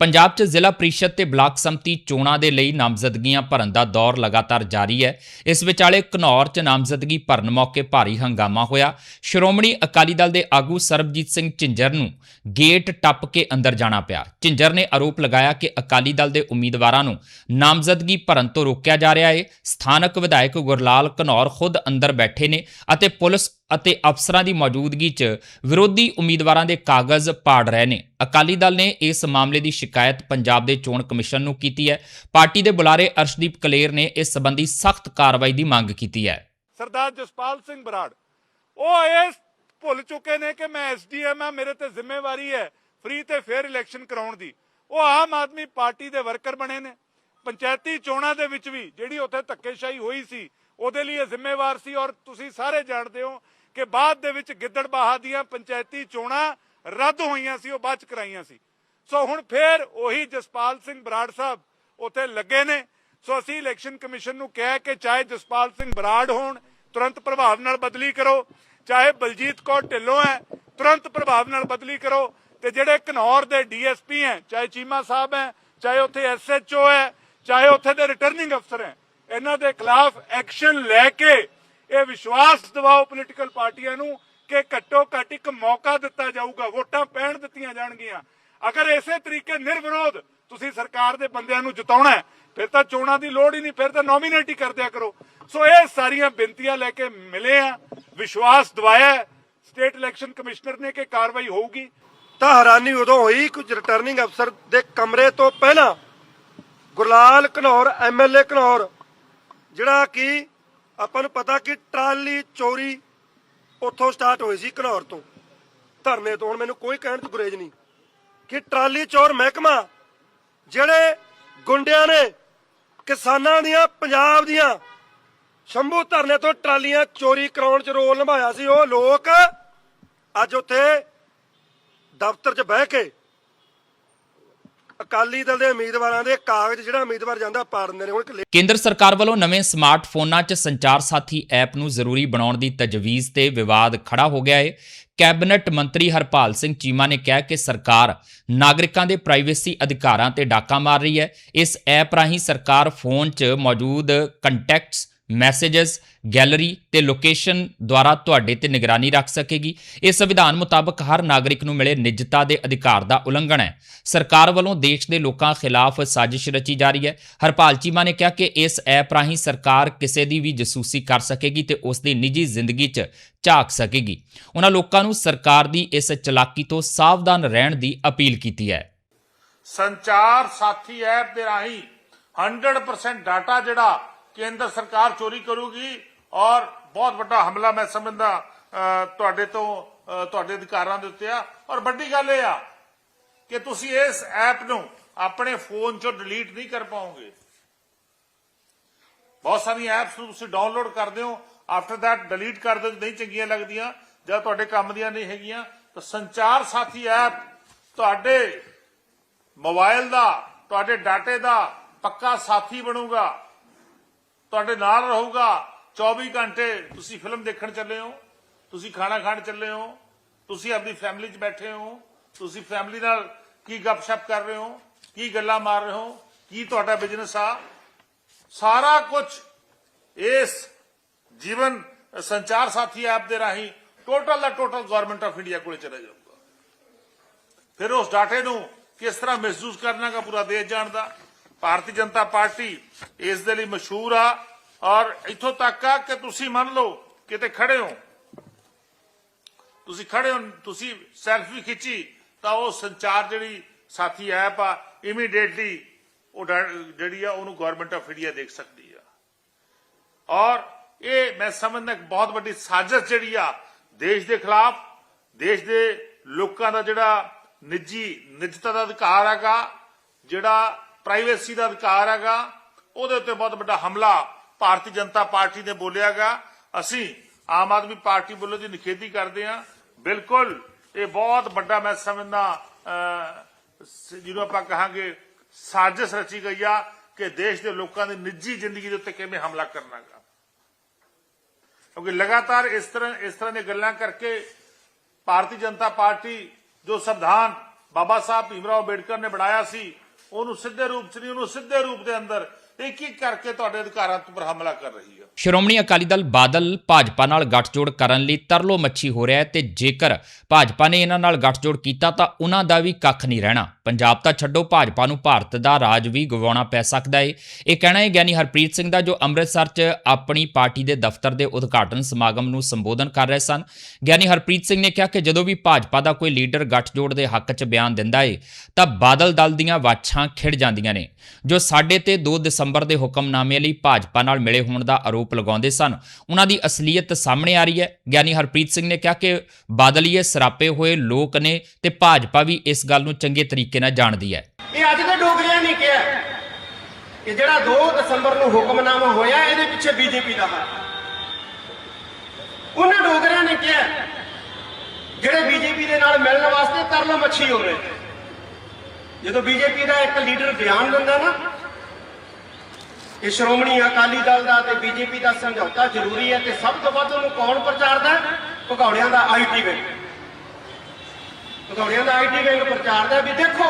ਪੰਜਾਬ 'ਚ ਜ਼ਿਲ੍ਹਾ ਪ੍ਰੀਸ਼ਦ ਤੇ ਬਲਾਕ ਸੰਮਤੀ ਚੋਣਾਂ ਦੇ ਲਈ ਨਾਮਜ਼ਦਗੀਆਂ ਭਰਨ ਦਾ ਦੌਰ ਲਗਾਤਾਰ ਜਾਰੀ ਹੈ। ਇਸ ਵਿਚਾਲੇ ਘਨੌਰ 'ਚ ਨਾਮਜ਼ਦਗੀ ਭਰਨ ਮੌਕੇ ਭਾਰੀ ਹੰਗਾਮਾ ਹੋਇਆ। ਸ਼੍ਰੋਮਣੀ ਅਕਾਲੀ ਦਲ ਦੇ ਆਗੂ ਸਰਬਜੀਤ ਸਿੰਘ ਝਿੰਜਰ ਨੂੰ ਗੇਟ ਟੱਪ ਕੇ ਅੰਦਰ ਜਾਣਾ ਪਿਆ। ਝਿੰਜਰ ਨੇ ਆਰੋਪ ਲਗਾਇਆ ਕਿ ਅਕਾਲੀ ਦਲ ਦੇ ਉਮੀਦਵਾਰਾਂ ਨੂੰ ਨਾਮਜ਼ਦਗੀ ਭਰਨ ਤੋਂ ਰੋਕਿਆ ਜਾ ਰਿਹਾ ਹੈ ਸਥਾਨਕ ਵਿਧਾਇਕ ਗੁਰਲਾਲ ਘਨੌਰ ਖੁਦ ਅੰਦਰ ਬੈਠੇ ਨੇ ਅਤੇ ਪੁਲਿਸ ਅਤੇ ਅਫਸਰਾਂ ਦੀ ਮੌਜੂਦਗੀ 'ਚ ਵਿਰੋਧੀ ਉਮੀਦਵਾਰਾਂ ਦੇ ਕਾਗਜ਼ ਪਾੜ ਰਹੇ ਨੇ। ਅਕਾਲੀ ਦਲ ਨੇ ਇਸ ਮਾਮਲੇ ਦੀ ਸ਼ਿਕਾਇਤ ਪੰਜਾਬ ਦੇ ਚੋਣ ਕਮਿਸ਼ਨ ਨੂੰ ਕੀਤੀ ਹੈ। ਪਾਰਟੀ ਦੇ ਬੁਲਾਰੇ ਅਰਸ਼ਦੀਪ ਕਲੇਰ ਨੇ ਇਸ ਸੰਬੰਧੀ ਸਖਤ ਕਾਰਵਾਈ ਦੀ ਮੰਗ ਕੀਤੀ ਹੈ। ਸਰਦਾਰ ਜਸਪਾਲ ਸਿੰਘ ਬਰਾੜ, ਉਹ ਇਸ ਭੁੱਲ ਚੁੱਕੇ ਨੇ ਕਿ ਮੈਂ ਐਸਡੀਐਮ ਆ ਮੇਰੇ ਤੇ ਜ਼ਿੰਮੇਵਾਰੀ ਹੈ ਫ੍ਰੀ ਤੇ ਫੇਅਰ ਇਲੈਕਸ਼ਨ ਕਰਾਉਣ ਦੀ। ਉਹ ਆਮ ਆਦਮੀ ਪਾਰਟੀ ਦੇ ਵਰਕਰ ਬਣੇ ਨੇ। ਪੰਚਾਇਤੀ ਚੋਣਾਂ ਦੇ ਵਿੱਚ ਵੀ ਜਿਹੜੀ ਉੱਥੇ ਧੱਕੇਸ਼ਾਹੀ ਹੋਈ ਸੀ, ਉਹਦੇ ਲਈ ਇਹ ਜ਼ਿੰਮੇਵਾਰ ਸੀ ਔਰ ਤੁਸੀਂ ਸਾਰੇ ਜਾਣਦੇ ਹੋ ਕਿ ਬਾਅਦ ਦੇ ਵਿੱਚ ਗਿੱਦੜਬਾਹਾ ਦੀਆਂ ਪੰਚਾਇਤੀ ਚੋਣਾਂ ਰੱਦ ਹੋਈਆਂ ਸੀ, ਉਹ ਬਾਅਦ ਚ ਕਰਾਈਆਂ ਸੀ। ਸੋ ਹੁਣ ਫੇਰ ਉਹੀ ਜਸਪਾਲ ਸਿੰਘ ਬਰਾੜ ਸਾਹਿਬ ਉੱਥੇ ਲੱਗੇ ਨੇ। ਸੋ ਅਸੀਂ ਇਲੈਕਸ਼ਨ ਕਮਿਸ਼ਨ ਨੂੰ ਕਿਹਾ ਕਿ ਚਾਹੇ ਜਸਪਾਲ ਸਿੰਘ ਬਰਾੜ ਹੋਣ, ਤੁਰੰਤ ਪ੍ਰਭਾਵ ਨਾਲ ਬਦਲੀ ਕਰੋ। ਚਾਹੇ ਬਲਜੀਤ ਕੌਰ ਢਿੱਲੋਂ ਹੈ, ਤੁਰੰਤ ਪ੍ਰਭਾਵ ਨਾਲ ਬਦਲੀ ਕਰੋ। ਤੇ ਜਿਹੜੇ ਘਨੌਰ ਦੇ ਡੀਐਸਪੀ ਹੈ, ਚਾਹੇ ਚੀਮਾ ਸਾਹਿਬ ਹੈ, ਚਾਹੇ ਉੱਥੇ ਐਸਐਚਓ ਹੈ, ਚਾਹੇ ਉੱਥੇ ਦੇ ਰਿਟਰਨਿੰਗ ਅਫਸਰ ਹੈ, ਇਹਨਾਂ ਦੇ ਖਿਲਾਫ ਐਕਸ਼ਨ ਲੈ ਕੇ ਇਹ ਵਿਸ਼ਵਾਸ ਦਿਵਾਓ ਪੋਲੀਟੀਕਲ ਪਾਰਟੀਆਂ ਨੂੰ ਕਿ ਘੱਟੋ ਘੱਟ ਇੱਕ ਮੌਕਾ ਦਿੱਤਾ ਜਾਊਗਾ, ਵੋਟਾਂ ਪੈਣ ਦਿੱਤੀਆਂ ਜਾਣਗੀਆਂ। ਅਗਰ ਇਸੇ ਤਰੀਕੇ ਨਿਰਵਿਰੋਧ ਤੁਸੀਂ ਸਰਕਾਰ ਦੇ ਬੰਦਿਆਂ ਨੂੰ ਜਿਤਾਉਣਾ ਹੈ, ਫਿਰ ਤਾਂ ਚੋਣਾਂ ਦੀ ਲੋੜ ਹੀ ਨਹੀਂ, ਫਿਰ ਤਾਂ ਨੋਮੀਨੇਟ ਹੀ ਕਰ ਦਿਆ ਕਰੋ। ਸੋ ਇਹ ਸਾਰੀਆਂ ਬੇਨਤੀਆਂ ਲੈ ਕੇ ਮਿਲੇ ਆ, ਵਿਸ਼ਵਾਸ ਦਿਵਾਇਆ ਸਟੇਟ ਇਲੈਕਸ਼ਨ ਕਮਿਸ਼ਨਰ ਨੇ ਕਿ ਕਾਰਵਾਈ ਹੋਊਗੀ। ਤਾਂ ਹੈਰਾਨੀ ਉਦੋਂ ਹੋਈ, ਕੁਝ ਰਿਟਰਨਿੰਗ ਅਫਸਰ ਦੇ ਕਮਰੇ ਤੋਂ ਪਹਿਲਾਂ ਗੁਰਲਾਲ ਘਨੌਰ ਐਮਐਲਏ ਘਨੌਰ, ਜਿਹੜਾ ਕਿ ਆਪਾਂ ਨੂੰ ਪਤਾ ਕਿ ਟਰਾਲੀ ਚੋਰੀ ਉੱਥੋਂ ਸਟਾਰਟ ਹੋਈ ਸੀ ਘਨੌਰ ਤੋਂ। ਧਰਨੇ ਤੋਂ ਹੁਣ ਮੈਨੂੰ ਕੋਈ ਕਹਿਣ ਦੀ ਗੁਰੇਜ ਨਹੀਂ ਕਿ ਟਰਾਲੀ ਚੋਰ ਮਹਿਕਮਾ, ਜਿਹੜੇ ਗੁੰਡਿਆਂ ਨੇ, ਕਿਸਾਨਾਂ ਦੀਆਂ, ਪੰਜਾਬ ਦੀਆਂ, ਸ਼ੰਭੂ ਧਰਨੇ ਤੋਂ ਟਰਾਲੀਆਂ ਚੋਰੀ ਕਰਾਉਣ 'ਚ ਰੋਲ ਨਿਭਾਇਆ ਸੀ ਉਹ ਲੋਕ ਅੱਜ ਉੱਥੇ ਦਫ਼ਤਰ 'ਚ ਬਹਿ ਕੇ ਅਕਾਲੀ ਦਲ ਦੇ ਉਮੀਦਵਾਰਾਂ ਦੇ ਕਾਗਜ਼ ਜਿਹੜਾ ਉਮੀਦਵਾਰ ਜਾਂਦਾ ਪਾੜ ਨੇ ਹੁਣ ਇੱਕ ਕੇਂਦਰ ਸਰਕਾਰ ਵੱਲੋਂ ਨਵੇਂ ਸਮਾਰਟਫੋਨਾਂ 'ਚ ਸੰਚਾਰ ਸਾਥੀ ਐਪ ਨੂੰ ਜ਼ਰੂਰੀ ਬਣਾਉਣ ਦੀ ਤਜਵੀਜ਼ ਤੇ ਵਿਵਾਦ ਖੜਾ ਹੋ ਗਿਆ ਹੈ ਕੈਬਨਿਟ ਮੰਤਰੀ ਹਰਪਾਲ ਸਿੰਘ ਚੀਮਾ ਨੇ ਕਿਹਾ ਕਿ ਸਰਕਾਰ ਨਾਗਰਿਕਾਂ ਦੇ ਪ੍ਰਾਈਵੇਸੀ ਅਧਿਕਾਰਾਂ ਤੇ ਡਾਕਾ ਮਾਰ ਰਹੀ ਹੈ। ਇਸ ਐਪ ਰਾਹੀਂ ਸਰਕਾਰ ਫੋਨ 'ਚ ਮੌਜੂਦ ਕੰਟੈਕਟਸ ਮੈਸੇजेस ਗੈਲਰੀ ਤੇ ਲੋਕੇਸ਼ਨ ਦੁਆਰਾ ਤੁਹਾਡੇ ਤੇ ਨਿਗਰਾਨੀ ਰੱਖ ਸਕੇਗੀ। ਇਹ ਸੰਵਿਧਾਨ ਮੁਤਾਬਕ ਹਰ ਨਾਗਰਿਕ ਨੂੰ ਮਿਲੇ ਨਿੱਜਤਾ ਦੇ ਅਧਿਕਾਰ ਦਾ ਉਲੰਘਣ ਹੈ। ਸਰਕਾਰ ਵੱਲੋਂ ਦੇਸ਼ ਦੇ ਲੋਕਾਂ ਖਿਲਾਫ ਸਾਜ਼ਿਸ਼ ਰਚੀ ਜਾ ਰਹੀ ਹੈ। ਹਰਪਾਲ ਚੀਮਾ ਨੇ ਕਿਹਾ ਕਿ ਇਸ ਐਪ ਰਾਹੀਂ ਸਰਕਾਰ ਕਿਸੇ ਦੀ ਵੀ ਜਸੂਸੀ ਕਰ ਸਕੇਗੀ ਤੇ ਉਸ ਦੀ ਨਿੱਜੀ ਜ਼ਿੰਦਗੀ 'ਚ ਝਾਕ ਸਕੇਗੀ। ਉਹਨਾਂ ਲੋਕਾਂ ਨੂੰ ਸਰਕਾਰ ਦੀ ਇਸ ਚਲਾਕੀ ਤੋਂ ਸਾਵਧਾਨ ਰਹਿਣ ਦੀ ਅਪੀਲ ਕੀਤੀ ਹੈ। ਸੰਚਾਰ ਸਾਥੀ ਐਪ ਦੇ ਰਾਹੀਂ 100% ਡਾਟਾ ਜਿਹੜਾ ਕੇਂਦਰ ਸਰਕਾਰ ਚੋਰੀ ਕਰੂਗੀ ਔਰ ਬਹੁਤ ਵੱਡਾ ਹਮਲਾ ਮੈਂ ਸਮਝਦਾ ਤੁਹਾਡੇ ਤੋਂ ਤੁਹਾਡੇ ਅਧਿਕਾਰਾਂ ਦੇ ਉੱਤੇ ਆ। ਔਰ ਵੱਡੀ ਗੱਲ ਇਹ ਆ ਕਿ ਤੁਸੀਂ ਇਸ ਐਪ ਨੂੰ ਆਪਣੇ ਫੋਨ 'ਚੋਂ ਡਿਲੀਟ ਨਹੀਂ ਕਰ ਪਾਓਗੇ। ਬਹੁਤ ਸਾਰੀਆਂ ਐਪਸ ਨੂੰ ਤੁਸੀਂ ਡਾਊਨਲੋਡ ਕਰਦੇ ਹੋ, ਆਫਟਰ ਦੈਟ ਡਿਲੀਟ ਕਰ ਦਿਓ, ਨਹੀਂ ਚੰਗੀਆਂ ਲੱਗਦੀਆਂ, ਜਾਂ ਤੁਹਾਡੇ ਕੰਮ ਦੀਆਂ ਨਹੀਂ ਹੈਗੀਆਂ, ਤਾਂ ਸੰਚਾਰ ਸਾਥੀ ਐਪ ਤੁਹਾਡੇ ਮੋਬਾਈਲ ਦਾ, ਤੁਹਾਡੇ ਡਾਟੇ ਦਾ ਪੱਕਾ ਸਾਥੀ ਬਣੂਗਾ। ਤੁਹਾਡੇ ਨਾਲ ਰਹੂਗਾ। 24 ਘੰਟੇ ਤੁਸੀਂ ਫਿਲਮ ਦੇਖਣ ਚੱਲੇ ਹੋ, ਤੁਸੀਂ ਖਾਣਾ ਖਾਣ ਚੱਲੇ ਹੋ, ਤੁਸੀਂ ਆਪਣੀ ਫੈਮਿਲੀ 'ਚ ਬੈਠੇ ਹੋ, ਤੁਸੀਂ ਫੈਮਿਲੀ ਨਾਲ ਕੀ ਗੱਪਸ਼ਪ ਕਰ ਰਹੇ ਹੋ, ਕੀ ਗੱਲਾਂ ਮਾਰ ਰਹੇ ਹੋ, ਕੀ ਤੁਹਾਡਾ ਬਿਜ਼ਨਸ ਆ। ਸਾਰਾ ਕੁਝ ਇਸ ਜੀਵਨ ਸੰਚਾਰ ਸਾਥੀ ਐਪ ਦੇ ਰਾਹੀਂ ਟੋਟਲ ਦਾ ਟੋਟਲ ਗਵਰਨਮੈਂਟ ਆਫ ਇੰਡੀਆ ਕੋਲੇ ਚਲਾ ਜਾਊਗਾ। ਫਿਰ ਉਸ ਡਾਟੇ ਨੂੰ ਕਿਸ ਤਰ੍ਹਾਂ ਮਿਸਯੂਜ਼ ਕਰਨਾ ਦਾ ਪੂਰਾ ਦੇਸ਼ ਜਾਣਦਾ। ਭਾਰਤੀ ਜਨਤਾ ਪਾਰਟੀ ਇਸ ਦੇ ਲਈ ਮਸ਼ਹੂਰ ਆ ਔਰ ਇੱਥੋਂ ਤੱਕ ਆ ਕਿ ਤੁਸੀਂ ਮੰਨ ਲਓ ਕਿਤੇ ਖੜੇ ਹੋ। ਤੁਸੀਂ ਖੜੇ ਹੋ, ਤੁਸੀਂ ਸੈਲਫੀ ਖਿੱਚੀ ਤਾਂ ਉਹ ਸੰਚਾਰ ਜਿਹੜੀ ਸਾਥੀ ਐਪ ਆ ਇਮੀਡੀਏਟਲੀ ਉਹ ਜਿਹੜੀ ਆ ਉਹਨੂੰ ਗਵਰਨਮੈਂਟ ਆਫ ਇੰਡੀਆ ਦੇਖ ਸਕਦੀ ਆ। ਔਰ ਇਹ ਮੈਂ ਸਮਝਦਾ ਇੱਕ ਬਹੁਤ ਵੱਡੀ ਸਾਜ਼ਿਸ਼ ਜਿਹੜੀ ਆ ਦੇਸ਼ ਦੇ ਖਿਲਾਫ, ਦੇਸ਼ ਦੇ ਲੋਕਾਂ ਦਾ ਜਿਹੜਾ ਨਿੱਜੀ, ਨਿੱਜਤਾ ਦਾ ਅਧਿਕਾਰ ਹੈਗਾ, ਜਿਹੜਾ ਪ੍ਰਾਈਵੇਸੀ ਦਾ ਅਧਿਕਾਰ ਹੈਗਾ ਉਹਦੇ ਉੱਤੇ ਬਹੁਤ ਵੱਡਾ ਹਮਲਾ ਭਾਰਤੀ ਜਨਤਾ ਪਾਰਟੀ ਨੇ ਬੋਲਿਆਗਾ ਅਸੀਂ ਆਮ ਆਦਮੀ ਪਾਰਟੀ ਵੱਲੋਂ ਦੀ ਨਿਖੇਧੀ ਕਰਦੇ ਹਾਂ ਬਿਲਕੁਲ ਇਹ ਬਹੁਤ ਵੱਡਾ ਮੈਂ ਸਮਝਦਾ ਅਹ, ਸ- ਜਿਹਨੂੰ ਆਪਾਂ ਕਹਾਂਗੇ ਸਾਜ਼ਿਸ਼ ਰਚੀ ਗਈ ਆ ਕਿ ਦੇਸ਼ ਦੇ ਲੋਕਾਂ ਦੀ ਨਿੱਜੀ ਜ਼ਿੰਦਗੀ ਦੇ ਉੱਤੇ ਕਿਵੇਂ ਹਮਲਾ ਕਰਨਾਗਾ ਕਿਉਂਕਿ ਲਗਾਤਾਰ ਇਸ ਤਰ੍ਹਾਂ ਇਸ ਤਰ੍ਹਾਂ ਦੀਆਂ ਗੱਲਾਂ ਕਰਕੇ ਭਾਰਤੀ ਜਨਤਾ ਪਾਰਟੀ ਜੋ ਸੰਵਿਧਾਨ ਬਾਬਾ ਸਾਹਿਬ ਭੀਮਰਾਓ ਅੰਬੇਡਕਰ ਨੇ ਬਣਾਇਆ ਸੀ ਉਹਨੂੰ ਸਿੱਧੇ ਰੂਪ ਚ ਨਹੀਂ ਉਹਨੂੰ ਸਿੱਧੇ ਰੂਪ ਦੇ ਅੰਦਰ ਇੱਕ ਇੱਕ ਕਰਕੇ ਤੁਹਾਡੇ ਅਧਿਕਾਰਾਂ ਉੱਪਰ ਹਮਲਾ ਕਰ ਰਹੀ ਹੈ ਸ਼੍ਰੋਮਣੀ ਅਕਾਲੀ ਦਲ ਬਾਦਲ ਭਾਜਪਾ ਨਾਲ ਗੱਠਜੋੜ ਕਰਨ ਲਈ ਤਰਲੋ ਮੱਛੀ ਹੋ ਰਿਹਾ ਹੈ ਤੇ ਜੇਕਰ ਭਾਜਪਾ ਨੇ ਇਹਨਾਂ ਨਾਲ ਗੱਠਜੋੜ ਕੀਤਾ ਤਾਂ ਉਹਨਾਂ ਦਾ ਵੀ ਕੱਖ ਨਹੀਂ ਰਹਿਣਾ। ਪੰਜਾਬ ਤਾਂ ਛੱਡੋ, ਭਾਜਪਾ ਨੂੰ ਭਾਰਤ ਦਾ ਰਾਜ ਵੀ ਗਵਾਉਣਾ ਪੈ ਸਕਦਾ ਏ। ਇਹ ਕਹਿਣਾ ਹੈ, ਗਿਆਨੀ ਹਰਪ੍ਰੀਤ ਸਿੰਘ ਦਾ ਜੋ ਅੰਮ੍ਰਿਤਸਰ 'ਚ ਆਪਣੀ ਪਾਰਟੀ ਦੇ ਦਫ਼ਤਰ ਦੇ ਉਦਘਾਟਨ ਸਮਾਗਮ ਨੂੰ ਸੰਬੋਧਨ ਕਰ ਰਹੇ ਸਨ। ਗਿਆਨੀ ਹਰਪ੍ਰੀਤ ਸਿੰਘ ਨੇ ਕਿਹਾ ਕਿ ਜਦੋਂ ਵੀ ਭਾਜਪਾ ਦਾ ਕੋਈ ਲੀਡਰ ਗੱਠਜੋੜ ਦੇ ਹੱਕ 'ਚ ਬਿਆਨ ਦਿੰਦਾ ਏ, ਤਾਂ ਬਾਦਲ ਦਲ ਦੀਆਂ ਵਾਛਾਂ ਖਿੜ ਜਾਂਦੀਆਂ ਨੇ। ਜੋ ਸਾਡੇ ਤੇ 2 ਦਸੰਬਰ ਦੇ ਹੁਕਮਨਾਮੇ ਲਈ ਭਾਜਪਾ ਨਾਲ ਮਿਲੇ ਹੋਣ ਦਾ ਆਰੋਪ ਲਗਾਉਂਦੇ ਸਨ। ਉਹਨਾਂ ਦੀ ਅਸਲੀਅਤ ਸਾਹਮਣੇ ਆ ਰਹੀ ਹੈ। ਗਿਆਨੀ ਹਰਪ੍ਰੀਤ ਸਿੰਘ ਨੇ ਕਿਹਾ ਕਿ ਬਾਦਲੀਏ ਸਰਾਪੇ ਹੋਏ ਲੋਕ ਨੇ ਤੇ ਭਾਜਪਾ ਵੀ ਇਸ ਗੱਲ ਨੂੰ ਚੰਗੇ ਤਰੀਕੇ ਨਾਲ ਜਾਣਦੀ ਹੈ। ਇਹ ਅੱਜ ਦੇ ਡੋਗਰਿਆਂ ਨੇ ਕਿਹਾ ਕਿ ਜਿਹੜਾ 2 ਦਸੰਬਰ ਨੂੰ ਹੁਕਮਨਾਮਾ ਹੋਇਆ, ਇਹਦੇ ਪਿੱਛੇ ਬੀਜੇਪੀ ਦਾ ਹੱਥ ਉਹਨਾਂ ਡੋਗਰਿਆਂ ਨੇ ਕਿਹਾ ਜਿਹੜੇ ਬੀਜੇਪੀ ਦੇ ਨਾਲ ਮਿਲਣ ਵਾਸਤੇ ਤਰਲੋ ਮੱਛੀ ਹੋ ਰਹੇ ਜਦੋਂ ਬੀਜੇਪੀ ਦਾ ਇੱਕ ਲੀਡਰ ਬਿਆਨ ਦਿੰਦਾ ਨਾ ਇਹ ਸ਼੍ਰੋਮਣੀ ਅਕਾਲੀ ਦਲ ਦਾ ਤੇ ਬੀਜੇਪੀ ਦਾ ਸਮਝੌਤਾ ਜ਼ਰੂਰੀ ਹੈ ਤੇ ਸਭ ਤੋਂ ਵੱਧ ਉਹਨੂੰ ਕੌਣ ਪ੍ਰਚਾਰਦਾ? ਭਗੌੜਿਆਂ ਦਾ ਆਈਟੀ ਵਿੰਗ ਭਗੌੜਿਆਂ ਦਾ ਆਈਟੀ ਵਿੰਗ ਪ੍ਰਚਾਰਦਾ ਵੀ ਦੇਖੋ,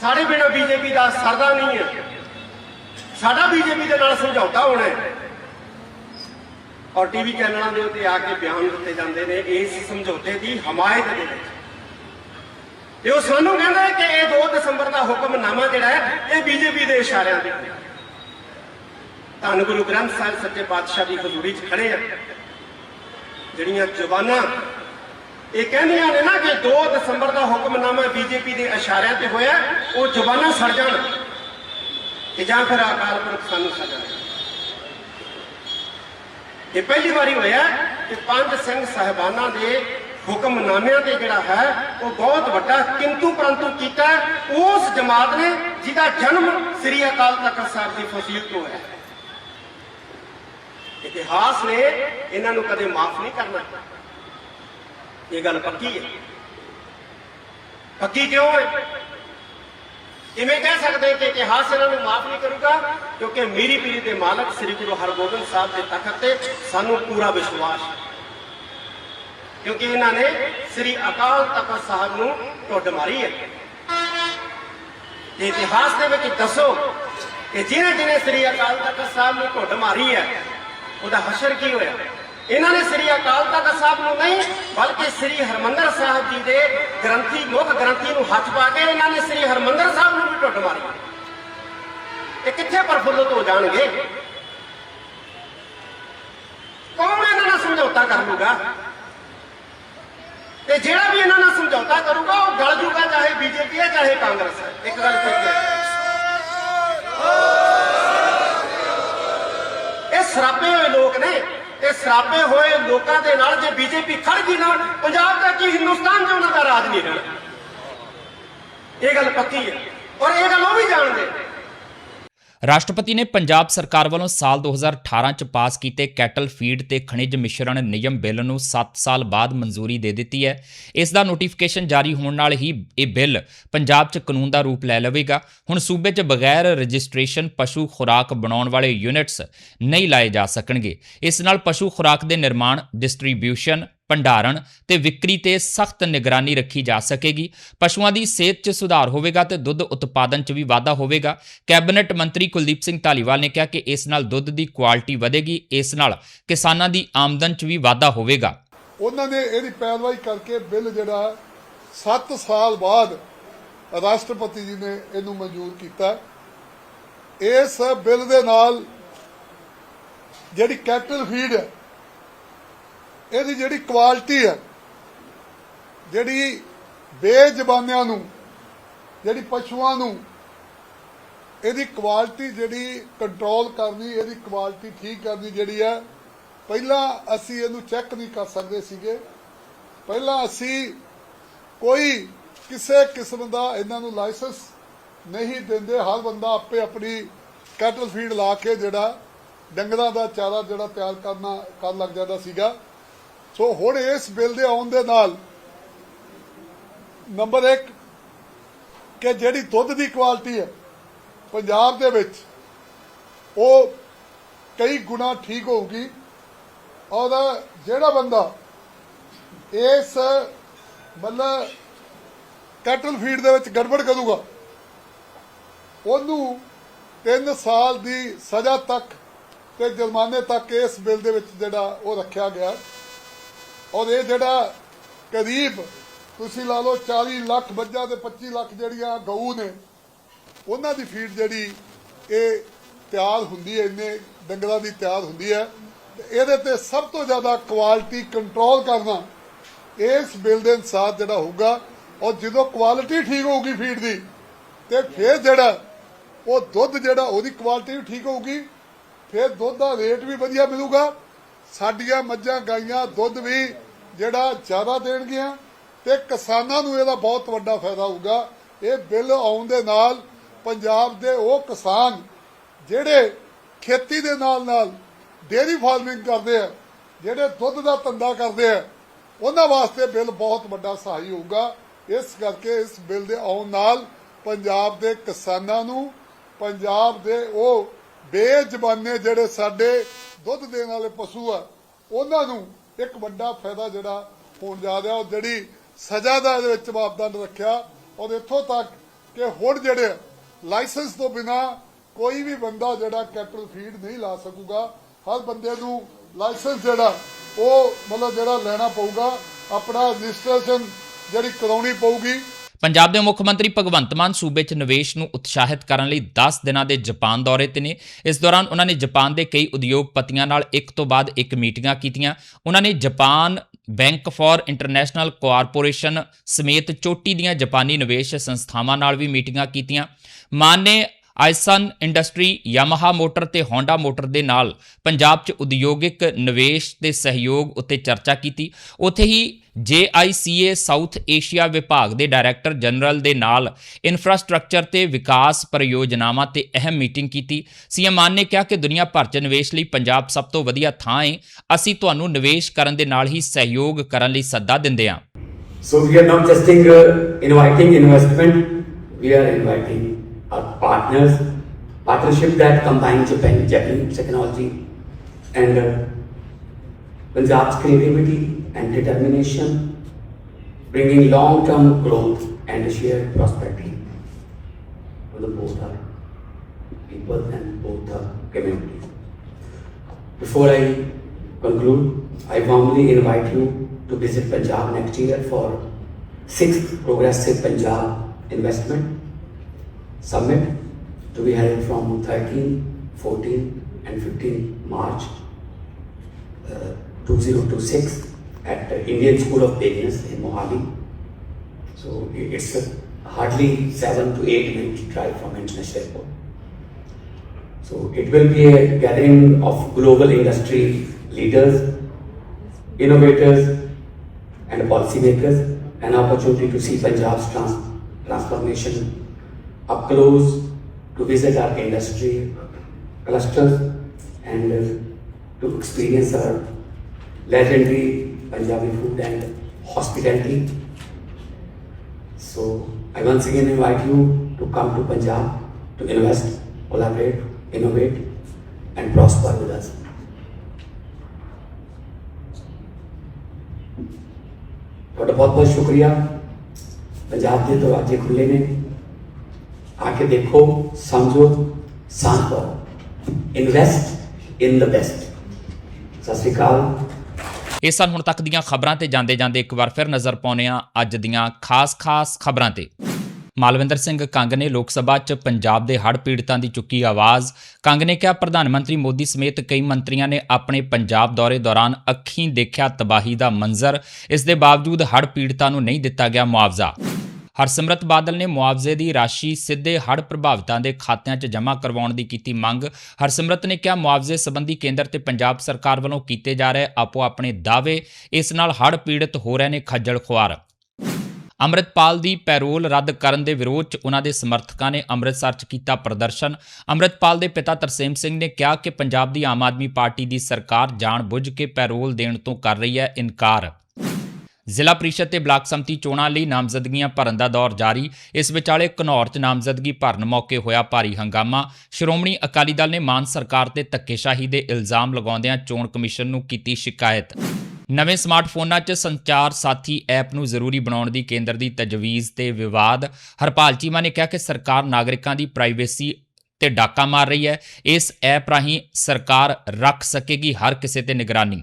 ਸਾਡੇ ਬਿਨਾਂ ਬੀਜੇਪੀ ਦਾ ਸਰਦਾ ਨਹੀਂ ਹੈ। ਸਾਡਾ ਬੀਜੇਪੀ ਦੇ ਨਾਲ ਸਮਝੌਤਾ ਹੋਣਾ ਹੈ। ਔਰ ਟੀਵੀ ਚੈਨਲਾਂ ਦੇ ਉੱਤੇ ਆ ਕੇ ਬਿਆਨ ਦਿੱਤੇ ਜਾਂਦੇ ਨੇ, ਇਸ ਸਮਝੌਤੇ ਦੀ ਹਮਾਇਤ ਦੇ ਵਿੱਚ। ਤੇ ਉਹ ਸਾਨੂੰ ਕਹਿੰਦਾ ਕਿ ਇਹ 2 ਦਸੰਬਰ ਦਾ ਹੁਕਮਨਾਮਾ ਜਿਹੜਾ ਹੈ, ਇਹ ਬੀਜੇਪੀ ਦੇ ਇਸ਼ਾਰਿਆਂ ਤੇ ਧੰਨ ਗੁਰੂ ਗ੍ਰੰਥ ਸਾਹਿਬ ਸੱਚੇ ਪਾਤਸ਼ਾਹ ਦੀ ਹਜ਼ੂਰੀ 'ਚ ਖੜੇ ਆ। ਜਿਹੜੀਆਂ ਜਬਾਨਾਂ ਇਹ ਕਹਿੰਦੀਆਂ ਨੇ ਨਾ ਕਿ 2 ਦਸੰਬਰ ਦਾ ਹੁਕਮਨਾਮਾ ਬੀਜੇਪੀ ਦੇ ਇਸ਼ਾਰਿਆਂ ਤੇ ਹੋਇਆ, ਉਹ ਜਬਾਨਾਂ ਸੜ ਜਾਣ। ਤੇ ਜਾਂ ਫਿਰ ਅਕਾਲ ਪੁਰਖ ਸਾਨੂੰ ਸਜ਼ਾ ਇਹ ਪਹਿਲੀ ਵਾਰੀ ਹੋਇਆ ਕਿ ਪੰਜ ਸਿੰਘ ਸਾਹਿਬਾਨਾਂ ਦੇ ਹੁਕਮਨਾਮਿਆਂ ਤੇ ਜਿਹੜਾ ਹੈ, ਉਹ ਬਹੁਤ ਵੱਡਾ ਕਿੰਤੂ ਪਰੰਤੂ ਕੀਤਾ ਉਸ ਜਮਾਤ ਨੇ ਜਿਹਦਾ ਜਨਮ ਸ੍ਰੀ ਅਕਾਲ ਤਖਤ ਸਾਹਿਬ ਦੀ ਫਸੀਲ ਤੋਂ ਹੈ। ਇਤਿਹਾਸ ਨੇ ਇਹਨਾਂ ਨੂੰ ਕਦੇ ਮਾਫ ਨਹੀਂ ਕਰਨਾ। ਇਹ ਗੱਲ ਪੱਕੀ ਹੈ। ਪੱਕੀ ਕਿਉਂ ਹੈ? ਇਵੇਂ ਕਹਿ ਸਕਦੇ ਕਿ ਇਤਿਹਾਸ ਇਹਨਾਂ ਨੂੰ ਮਾਫ ਨਹੀਂ ਕਰੂਗਾ? ਕਿਉਂਕਿ ਮੇਰੀ ਪੀਰੀ ਦੇ ਮਾਲਕ ਸ੍ਰੀ ਗੁਰੂ ਹਰਗੋਬਿੰਦ ਸਾਹਿਬ ਦੇ ਤਖਤ ਤੇ ਸਾਨੂੰ ਪੂਰਾ ਵਿਸ਼ਵਾਸ ਹੈ। ਕਿਉਂਕਿ ਇਹਨਾਂ ਨੇ ਸ੍ਰੀ ਅਕਾਲ ਤਖਤ ਸਾਹਿਬ ਨੂੰ ਢੁੱਡ ਮਾਰੀ ਹੈ। ਤੇ ਇਤਿਹਾਸ ਦੇ ਵਿੱਚ ਦੱਸੋ ਕਿ ਜਿਹਨੇ ਜਿਹਨੇ ਸ੍ਰੀ ਅਕਾਲ ਤਖਤ ਸਾਹਿਬ ਨੂੰ ਢੁੱਡ ਮਾਰੀ ਹੈ, ਉਹਦਾ ਹਸ਼ਰ ਕੀ ਹੋਇਆ? ਇਹਨਾਂ ਨੇ ਸ੍ਰੀ ਅਕਾਲ ਤਖਤ ਸਾਹਿਬ ਨੂੰ ਨਹੀਂ, ਬਲਕਿ ਸ੍ਰੀ ਹਰਮੰਦਰ ਸਾਹਿਬ ਜੀ ਦੇ ਗ੍ਰੰਥੀ, ਮੁੱਖ ਗ੍ਰੰਥੀ ਨੂੰ ਹੱਥ ਪਾ ਕੇ ਇਹਨਾਂ ਨੇ ਸ੍ਰੀ ਹਰਮੰਦਰ ਸਾਹਿਬ ਨੂੰ ਵੀ ਟੁੱਟ ਮਾਰੀ ਇਹ ਕਿੱਥੇ ਪ੍ਰਫੁੱਲਤ ਹੋ ਜਾਣਗੇ? ਕੌਣ ਇਹਨਾਂ ਨਾਲ ਸਮਝੌਤਾ ਕਰ ਲੂਗਾ? ਤੇ ਜਿਹੜਾ ਵੀ ਇਹਨਾਂ ਨਾਲ ਸਮਝੌਤਾ ਕਰੂਗਾ, ਉਹ ਗਲ ਜੂਗਾ, ਚਾਹੇ ਬੀਜੇਪੀ ਹੈ, ਚਾਹੇ ਕਾਂਗਰਸ ਹੈ। ਇੱਕ ਗੱਲ ਸੱਚ ਹੈ ਇਹ ਸਰਾਪੇ ਹੋਏ ਲੋਕ ਨੇ। ਇਹ ਸਰਾਪੇ ਹੋਏ ਲੋਕਾਂ ਦੇ ਨਾਲ ਜੇ ਬੀਜੇਪੀ ਖੜ ਗਈ ਨਾ, ਪੰਜਾਬ ਦਾ ਕੀ ਹਿੰਦੁਸਤਾਨ 'ਚ ਉਹਨਾਂ ਦਾ ਰਾਜ ਨਹੀਂ ਰਹਿਣਾ? ਇਹ ਗੱਲ ਪੱਕੀ ਹੈ। ਔਰ ਇਹ ਗੱਲ ਉਹ ਵੀ ਜਾਣਦੇ ਰਾਸ਼ਟਰਪਤੀ ਨੇ ਪੰਜਾਬ ਸਰਕਾਰ ਵੱਲੋਂ ਸਾਲ 2018 ਚ ਪਾਸ ਕੀਤੇ ਕੈਟਲ ਫੀਡ ਤੇ ਖਣਿਜ ਮਿਸ਼ਰਣ ਨਿਯਮ ਬਿੱਲ ਨੂੰ 7 ਸਾਲ ਬਾਅਦ ਮਨਜ਼ੂਰੀ ਦੇ ਦਿੱਤੀ ਹੈ। ਇਸ ਦਾ ਨੋਟੀਫਿਕੇਸ਼ਨ ਜਾਰੀ ਹੋਣ ਨਾਲ ਹੀ ਇਹ ਬਿੱਲ ਪੰਜਾਬ 'ਚ ਕਾਨੂੰਨ ਦਾ ਰੂਪ ਲੈ ਲਵੇਗਾ। ਹੁਣ ਸੂਬੇ 'ਚ ਬਗੈਰ ਰਜਿਸਟ੍ਰੇਸ਼ਨ ਪਸ਼ੂ ਖੁਰਾਕ ਬਣਾਉਣ ਵਾਲੇ ਯੂਨਿਟਸ ਨਹੀਂ ਲਾਏ ਜਾ ਸਕਣਗੇ। ਇਸ ਨਾਲ ਪਸ਼ੂ ਖੁਰਾਕ ਦੇ ਨਿਰਮਾਣ, ਡਿਸਟ੍ਰੀਬਿਊਸ਼ਨ ਭੰਡਾਰਨ ਤੇ ਵਿਕਰੀ ਤੇ ਸਖਤ ਨਿਗਰਾਨੀ ਰੱਖੀ ਜਾ ਸਕੇਗੀ। ਪਸ਼ੂਆਂ ਦੀ ਸਿਹਤ 'ਚ ਸੁਧਾਰ ਹੋਵੇਗਾ ਤੇ ਦੁੱਧ ਉਤਪਾਦਨ 'ਚ ਵੀ ਵਾਧਾ ਹੋਵੇਗਾ। ਕੈਬਨਿਟ ਮੰਤਰੀ ਕੁਲਦੀਪ ਸਿੰਘ ਧਾਲੀਵਾਲ ਨੇ ਕਿਹਾ ਕਿ ਇਸ ਨਾਲ ਦੁੱਧ ਦੀ ਕੁਆਲਿਟੀ ਵਧੇਗੀ, ਇਸ ਨਾਲ ਕਿਸਾਨਾਂ ਦੀ ਆਮਦਨ 'ਚ ਵੀ ਵਾਧਾ ਹੋਵੇਗਾ। ਉਹਨਾਂ ਨੇ ਇਹਦੀ ਪੈਰਵਾਈ ਕਰਕੇ ਬਿੱਲ ਜਿਹੜਾ 7 ਸਾਲ ਬਾਅਦ ਰਾਸ਼ਟਰਪਤੀ ਜੀ ਨੇ ਇਹਨੂੰ ਮਨਜ਼ੂਰ ਕੀਤਾ। ਇਸ ਬਿੱਲ ਦੇ ਨਾਲ ਜਿਹੜੀ ਕੈਟਲ ਫੀਡ ਹੈ ਇਹਦੀ ਜਿਹੜੀ ਕੁਆਲਿਟੀ ਹੈ, ਜਿਹੜੀ ਬੇਜ਼ਬਾਨਿਆਂ ਨੂੰ, ਜਿਹੜੀ ਪਸ਼ੂਆਂ ਨੂੰ, ਇਹਦੀ ਕੁਆਲਿਟੀ ਜਿਹੜੀ ਕੰਟਰੋਲ ਕਰਨੀ, ਇਹਦੀ ਕੁਆਲਿਟੀ ਠੀਕ ਕਰਨੀ ਜਿਹੜੀ ਹੈ, ਪਹਿਲਾਂ ਅਸੀਂ ਇਹਨੂੰ ਚੈੱਕ ਨਹੀਂ ਕਰ ਸਕਦੇ ਸੀਗੇ। ਪਹਿਲਾਂ ਅਸੀਂ ਕੋਈ ਕਿਸੇ ਕਿਸਮ ਦਾ ਇਹਨਾਂ ਨੂੰ ਲਾਇਸੈਂਸ ਨਹੀਂ ਦਿੰਦੇ। ਹਰ ਬੰਦਾ ਆਪੇ ਆਪਣੀ ਕੈਟਲ ਫੀਡ ਲਾ ਕੇ ਜਿਹੜਾ ਡੰਗਰਾਂ ਦਾ ਚਾਰਾ ਜਿਹੜਾ ਤਿਆਰ ਕਰਨਾ ਕਰ ਲੱਗ ਜਾਂਦਾ ਸੀਗਾ। ਸੋ ਹੁਣ ਇਸ ਬਿੱਲ ਦੇ ਆਉਣ ਦੇ ਨਾਲ ਨੰਬਰ 1 ਕਿ ਜਿਹੜੀ ਦੁੱਧ ਦੀ ਕੁਆਲਿਟੀ ਹੈ ਪੰਜਾਬ ਦੇ ਵਿੱਚ, ਉਹ ਕਈ ਗੁਣਾ ਠੀਕ ਹੋਊਗੀ। ਔਰ ਜਿਹੜਾ ਬੰਦਾ ਇਸ ਮਤਲਬ ਕੈਟਲ ਫੀਡ ਦੇ ਵਿੱਚ ਗੜਬੜ ਕਰੂਗਾ, ਉਹਨੂੰ 3 ਸਾਲ ਦੀ ਸਜ਼ਾ ਤੱਕ ਤੇ ਜੁਰਮਾਨੇ ਤੱਕ ਇਸ ਬਿੱਲ ਦੇ ਵਿੱਚ ਜਿਹੜਾ ਉਹ ਰੱਖਿਆ ਗਿਆ। ਔਰ ਇਹ ਜਿਹੜਾ ਕਰੀਬ ਤੁਸੀਂ ਲਾ ਲਓ 40 ਲੱਖ ਮੱਝਾਂ ਤੇ 25 ਲੱਖ ਜਿਹੜੀਆਂ ਗਊ ਨੇ ਉਹਨਾਂ ਦੀ ਫੀਡ ਜਿਹੜੀ ਇਹ ਤਿਆਰ ਹੁੰਦੀ ਹੈ ਇੰਨੇ ਡੰਗਰਾਂ ਦੀ ਤਿਆਰ ਹੁੰਦੀ ਹੈ ਇਹਦੇ ਤੇ ਸਭ ਤੋਂ ਜ਼ਿਆਦਾ ਕੁਆਲਿਟੀ ਕੰਟਰੋਲ ਕਰਨਾ ਇਸ ਬਿੱਲ ਦੇ ਅਨਸਾਰ ਜਿਹੜਾ ਹੋਊਗਾ ਔਰ ਜਦੋਂ ਕੁਆਲਿਟੀ ਠੀਕ ਹੋਊਗੀ ਫੀਡ ਦੀ ਤੇ ਫਿਰ ਜਿਹੜਾ ਉਹ ਦੁੱਧ ਜਿਹੜਾ ਉਹਦੀ ਕੁਆਲਿਟੀ ਵੀ ਠੀਕ ਹੋਊਗੀ ਫਿਰ ਦੁੱਧ ਦਾ ਰੇਟ ਵੀ ਵਧੀਆ ਮਿਲੂਗਾ ਸਾਡੀਆਂ ਮੱਝਾਂ ਗਾਈਆਂ ਦੁੱਧ ਵੀ ਜਿਹੜਾ ਜ਼ਿਆਦਾ ਦੇਣਗੀਆਂ ਤੇ ਕਿਸਾਨਾਂ ਨੂੰ ਇਹਦਾ ਬਹੁਤ ਵੱਡਾ ਫਾਇਦਾ ਹੋਊਗਾ। ਇਹ ਬਿੱਲ ਆਉਣ ਦੇ ਨਾਲ ਪੰਜਾਬ ਦੇ ਉਹ ਕਿਸਾਨ ਜਿਹੜੇ ਖੇਤੀ ਦੇ ਨਾਲ ਨਾਲ ਡੇਅਰੀ ਫਾਰਮਿੰਗ ਕਰਦੇ ਆ, ਜਿਹੜੇ ਦੁੱਧ ਦਾ ਧੰਦਾ ਕਰਦੇ ਆ, ਉਹਨਾਂ ਵਾਸਤੇ ਬਿੱਲ ਬਹੁਤ ਵੱਡਾ ਸਹਾਈ ਹੋਊਗਾ। ਇਸ ਕਰਕੇ ਇਸ ਬਿੱਲ ਦੇ ਆਉਣ ਨਾਲ ਪੰਜਾਬ ਦੇ ਕਿਸਾਨਾਂ ਨੂੰ, ਪੰਜਾਬ ਦੇ ਉਹ ਬੇਜ਼ਬਾਨੇ ਜਿਹੜੇ ਸਾਡੇ ਦੁੱਧ ਦੇਣ ਵਾਲੇ ਪਸ਼ੂ ਆ, ਉਹਨਾਂ ਨੂੰ ਇੱਕ ਵੱਡਾ ਫਾਇਦਾ ਜਿਹੜਾ ਹੋਣ ਜਾ ਰਿਹਾ, ਉਹ ਜਿਹੜੀ ਸਜ਼ਾ ਦਾ ਇਹਦੇ ਵਿੱਚ ਮਾਪਦੰਡ ਰੱਖਿਆ, ਔਰ ਇੱਥੋਂ ਤੱਕ ਕਿ ਹੁਣ ਜਿਹੜੇ ਲਾਇਸੈਂਸ ਤੋਂ ਬਿਨਾ ਕੋਈ ਵੀ ਬੰਦਾ ਜਿਹੜਾ ਕੈਟਲ ਫੀਡ ਨਹੀਂ ਲਾ ਸਕੂਗਾ, ਹਰ ਬੰਦੇ ਨੂੰ ਲਾਇਸੈਂਸ ਜਿਹੜਾ, ਉਹ ਮਤਲਬ ਜਿਹੜਾ ਲੈਣਾ ਪਊਗਾ, ਆਪਣਾ ਰਜਿਸਟ੍ਰੇਸ਼ਨ ਜਿਹੜੀ ਕਰਾਉਣੀ ਪਊਗੀ। ਪੰਜਾਬ ਦੇ ਮੁੱਖ ਮੰਤਰੀ ਭਗਵੰਤ ਮਾਨ ਸੂਬੇ 'ਚ ਨਿਵੇਸ਼ ਨੂੰ ਉਤਸ਼ਾਹਿਤ ਕਰਨ ਲਈ 10 ਦਿਨਾਂ ਦੇ ਜਾਪਾਨ ਦੌਰੇ ਤੇ ਨੇ। ਇਸ ਦੌਰਾਨ ਉਹਨਾਂ ਨੇ ਜਾਪਾਨ ਦੇ ਕਈ ਉਦਯੋਗਪਤੀਆਂ ਨਾਲ ਇੱਕ ਤੋਂ ਬਾਅਦ ਇੱਕ ਮੀਟਿੰਗਾਂ ਕੀਤੀਆਂ। ਉਹਨਾਂ ਨੇ Japan bank for international cooperation ਸਮੇਤ ਚੋਟੀ ਦੀਆਂ ਜਾਪਾਨੀ ਨਿਵੇਸ਼ ਸੰਸਥਾਵਾਂ ਨਾਲ ਵੀ ਮੀਟਿੰਗਾਂ ਕੀਤੀਆਂ। ਮਾਨ ਨੇ ਆਇਸਨ ਇੰਡਸਟਰੀ ਯਾਮਾਹਾ ਮੋਟਰ ਤੇ ਹੋਂਡਾ ਮੋਟਰ ਦੇ ਨਾਲ ਪੰਜਾਬ 'ਚ ਉਦਯੋਗਿਕ ਨਿਵੇਸ਼ ਤੇ ਸਹਿਯੋਗ ਉੱਤੇ ਚਰਚਾ ਕੀਤੀ। ਉੱਥੇ ਹੀ JICA ਸਾਊਥ ਏਸ਼ੀਆ ਵਿਭਾਗ ਦੇ ਡਾਇਰੈਕਟਰ ਜਨਰਲ ਦੇ ਨਾਲ ਇਨਫਰਾਸਟ੍ਰਕਚਰ ਤੇ ਵਿਕਾਸ ਪਰਿਯੋਜਨਾਵਾਂ ਤੇ ਅਹਿਮ ਮੀਟਿੰਗ ਕੀਤੀ। ਸੀਐਮ ਮਾਨ ਨੇ ਕਿਹਾ ਕਿ ਦੁਨੀਆ ਭਰ 'ਚ ਨਿਵੇਸ਼ ਲਈ ਪੰਜਾਬ ਸਭ ਤੋਂ ਵਧੀਆ ਥਾਂ ਹੈ ਅਸੀਂ ਤੁਹਾਨੂੰ ਨਿਵੇਸ਼ ਕਰਨ ਦੇ ਨਾਲ ਹੀ ਸਹਿਯੋਗ ਕਰਨ ਲਈ ਸੱਦਾ ਦਿੰਦੇ ਹਾਂ So we are not just uh, inviting investment, we are inviting our partners, partnership that combines Japan, Japanese technology and uh, Punjab's creativity and determination, bringing long-term growth and shared prosperity for the both our people and both our communities. Before I conclude, I warmly invite you to visit Punjab next year for sixth Progressive Punjab Investment Summit to be held from 13, 14 and 15 March uh, 2026 at the Indian School of Business in Mohali. So it's a hardly seven to eight minute drive from International Airport. So it will be a gathering of global industry leaders, innovators, and policymakers, an opportunity to see Punjab's trans- transformation up close, to visit our industry clusters, and uh, to experience our legendary Punjabi food and hospitality. So I once again invite you to come to Punjab to invest, collaborate, innovate, and prosper with us. ਤੁਹਾਡਾ ਬਹੁਤ ਬਹੁਤ ਸ਼ੁਕਰੀਆ ਪੰਜਾਬ ਦੇ ਦਰਵਾਜ਼ੇ ਖੁੱਲੇ ਨੇ ਆ ਕੇ ਦੇਖੋ ਸਮਝੋ ਸਾਂਝ ਇਨਵੈਸਟ ਇਨ ਦ ਬੈਸਟ ਸਤਿ ਸ਼੍ਰੀ ਅਕਾਲ ਇਹ ਸਨ ਹੁਣ ਤੱਕ ਦੀਆਂ ਖਬਰਾਂ ਤੇ ਜਾਂਦੇ ਜਾਂਦੇ ਇੱਕ ਵਾਰ ਫਿਰ ਨਜ਼ਰ ਪਾਉਂਦੇ ਹਾਂ ਅੱਜ ਦੀਆਂ ਖਾਸ-ਖਾਸ ਖਬਰਾਂ ਤੇ। ਮਾਲਵਿੰਦਰ ਸਿੰਘ ਕੰਗ ਨੇ ਲੋਕ ਸਭਾ 'ਚ ਪੰਜਾਬ ਦੇ ਹੜ੍ਹ ਪੀੜਤਾਂ ਦੀ ਚੁੱਕੀ ਆਵਾਜ਼। ਕੰਗ ਨੇ ਕਿਹਾ, ਪ੍ਰਧਾਨ ਮੰਤਰੀ ਮੋਦੀ ਸਮੇਤ ਕਈ ਮੰਤਰੀਆਂ ਨੇ ਆਪਣੇ ਪੰਜਾਬ ਦੌਰੇ ਦੌਰਾਨ ਅੱਖੀਂ ਦੇਖਿਆ ਤਬਾਹੀ ਦਾ ਮੰਜ਼ਰ। ਇਸ ਦੇ ਬਾਵਜੂਦ ਹੜ੍ਹ ਪੀੜਤਾਂ ਨੂੰ ਨਹੀਂ ਦਿੱਤਾ ਗਿਆ ਮੁਆਵਜ਼ਾ। ਹਰਸਿਮਰਤ ਬਾਦਲ ਨੇ ਮੁਆਵਜ਼ੇ ਦੀ ਰਾਸ਼ੀ ਸਿੱਧੇ ਹੜ੍ਹ ਪ੍ਰਭਾਵਿਤਾਂ ਦੇ ਖਾਤਿਆਂ 'ਚ ਜਮ੍ਹਾਂ ਕਰਵਾਉਣ ਦੀ ਕੀਤੀ ਮੰਗ। ਹਰਸਿਮਰਤ ਨੇ ਕਿਹਾ, ਮੁਆਵਜ਼ੇ ਸੰਬੰਧੀ ਕੇਂਦਰ ਤੇ ਪੰਜਾਬ ਸਰਕਾਰ ਵੱਲੋਂ ਕੀਤੇ ਜਾ ਰਹੇ ਆਪੋ ਆਪਣੇ ਦਾਅਵੇ ਇਸ ਨਾਲ ਹੜ੍ਹ ਪੀੜਤ ਹੋ ਰਹੇ ਨੇ ਖੱਜਲ ਖੁਆਰ। ਅੰਮ੍ਰਿਤਪਾਲ ਦੀ ਪੈਰੋਲ ਰੱਦ ਕਰਨ ਦੇ ਵਿਰੋਧ 'ਚ ਉਹਨਾਂ ਦੇ ਸਮਰਥਕਾਂ ਨੇ ਅੰਮ੍ਰਿਤਸਰ 'ਚ ਕੀਤਾ ਪ੍ਰਦਰਸ਼ਨ। ਅੰਮ੍ਰਿਤਪਾਲ ਦੇ ਪਿਤਾ ਤਰਸੇਮ ਸਿੰਘ ਨੇ ਕਿਹਾ ਕਿ ਪੰਜਾਬ ਦੀ ਆਮ ਆਦਮੀ ਪਾਰਟੀ ਦੀ ਸਰਕਾਰ ਜਾਣਬੁੱਝ ਕੇ ਪੈਰੋਲ ਦੇਣ ਤੋਂ ਕਰ ਰਹੀ ਹੈ ਇਨਕਾਰ। ਜ਼ਿਲ੍ਹਾ ਪ੍ਰੀਸ਼ਦ ਤੇ ਬਲਾਕ ਸੰਮਤੀ ਚੋਣਾਂ ਲਈ ਨਾਮਜ਼ਦਗੀਆਂ ਭਰਨ ਦਾ ਦੌਰ ਜਾਰੀ। ਇਸ ਵਿਚਾਲੇ ਘਨੌਰ 'ਚ ਨਾਮਜ਼ਦਗੀ ਭਰਨ ਮੌਕੇ ਹੋਇਆ ਭਾਰੀ ਹੰਗਾਮਾ। ਸ਼੍ਰੋਮਣੀ ਅਕਾਲੀ ਦਲ ਨੇ ਮਾਨ ਸਰਕਾਰ ਤੇ ਧੱਕੇਸ਼ਾਹੀ ਦੇ ਇਲਜ਼ਾਮ ਲਗਾਉਂਦਿਆਂ ਚੋਣ ਕਮਿਸ਼ਨ ਨੂੰ ਕੀਤੀ ਸ਼ਿਕਾਇਤ। ਨਵੇਂ ਸਮਾਰਟਫੋਨਾਂ 'ਚ ਸੰਚਾਰ ਸਾਥੀ ਐਪ ਨੂੰ ਜ਼ਰੂਰੀ ਬਣਾਉਣ ਦੀ ਕੇਂਦਰ ਦੀ ਤਜਵੀਜ਼ ਤੇ ਵਿਵਾਦ। ਹਰਪਾਲ ਚੀਮਾ ਨੇ ਕਿਹਾ ਕਿ ਸਰਕਾਰ ਨਾਗਰਿਕਾਂ ਦੀ ਪ੍ਰਾਈਵੇਸੀ ਤੇ ਡਾਕਾ ਮਾਰ ਰਹੀ ਹੈ। ਇਸ ਐਪ ਰਾਹੀਂ ਸਰਕਾਰ ਰੱਖ ਸਕੇਗੀ ਹਰ ਕਿਸੇ ਤੇ ਨਿਗਰਾਨੀ।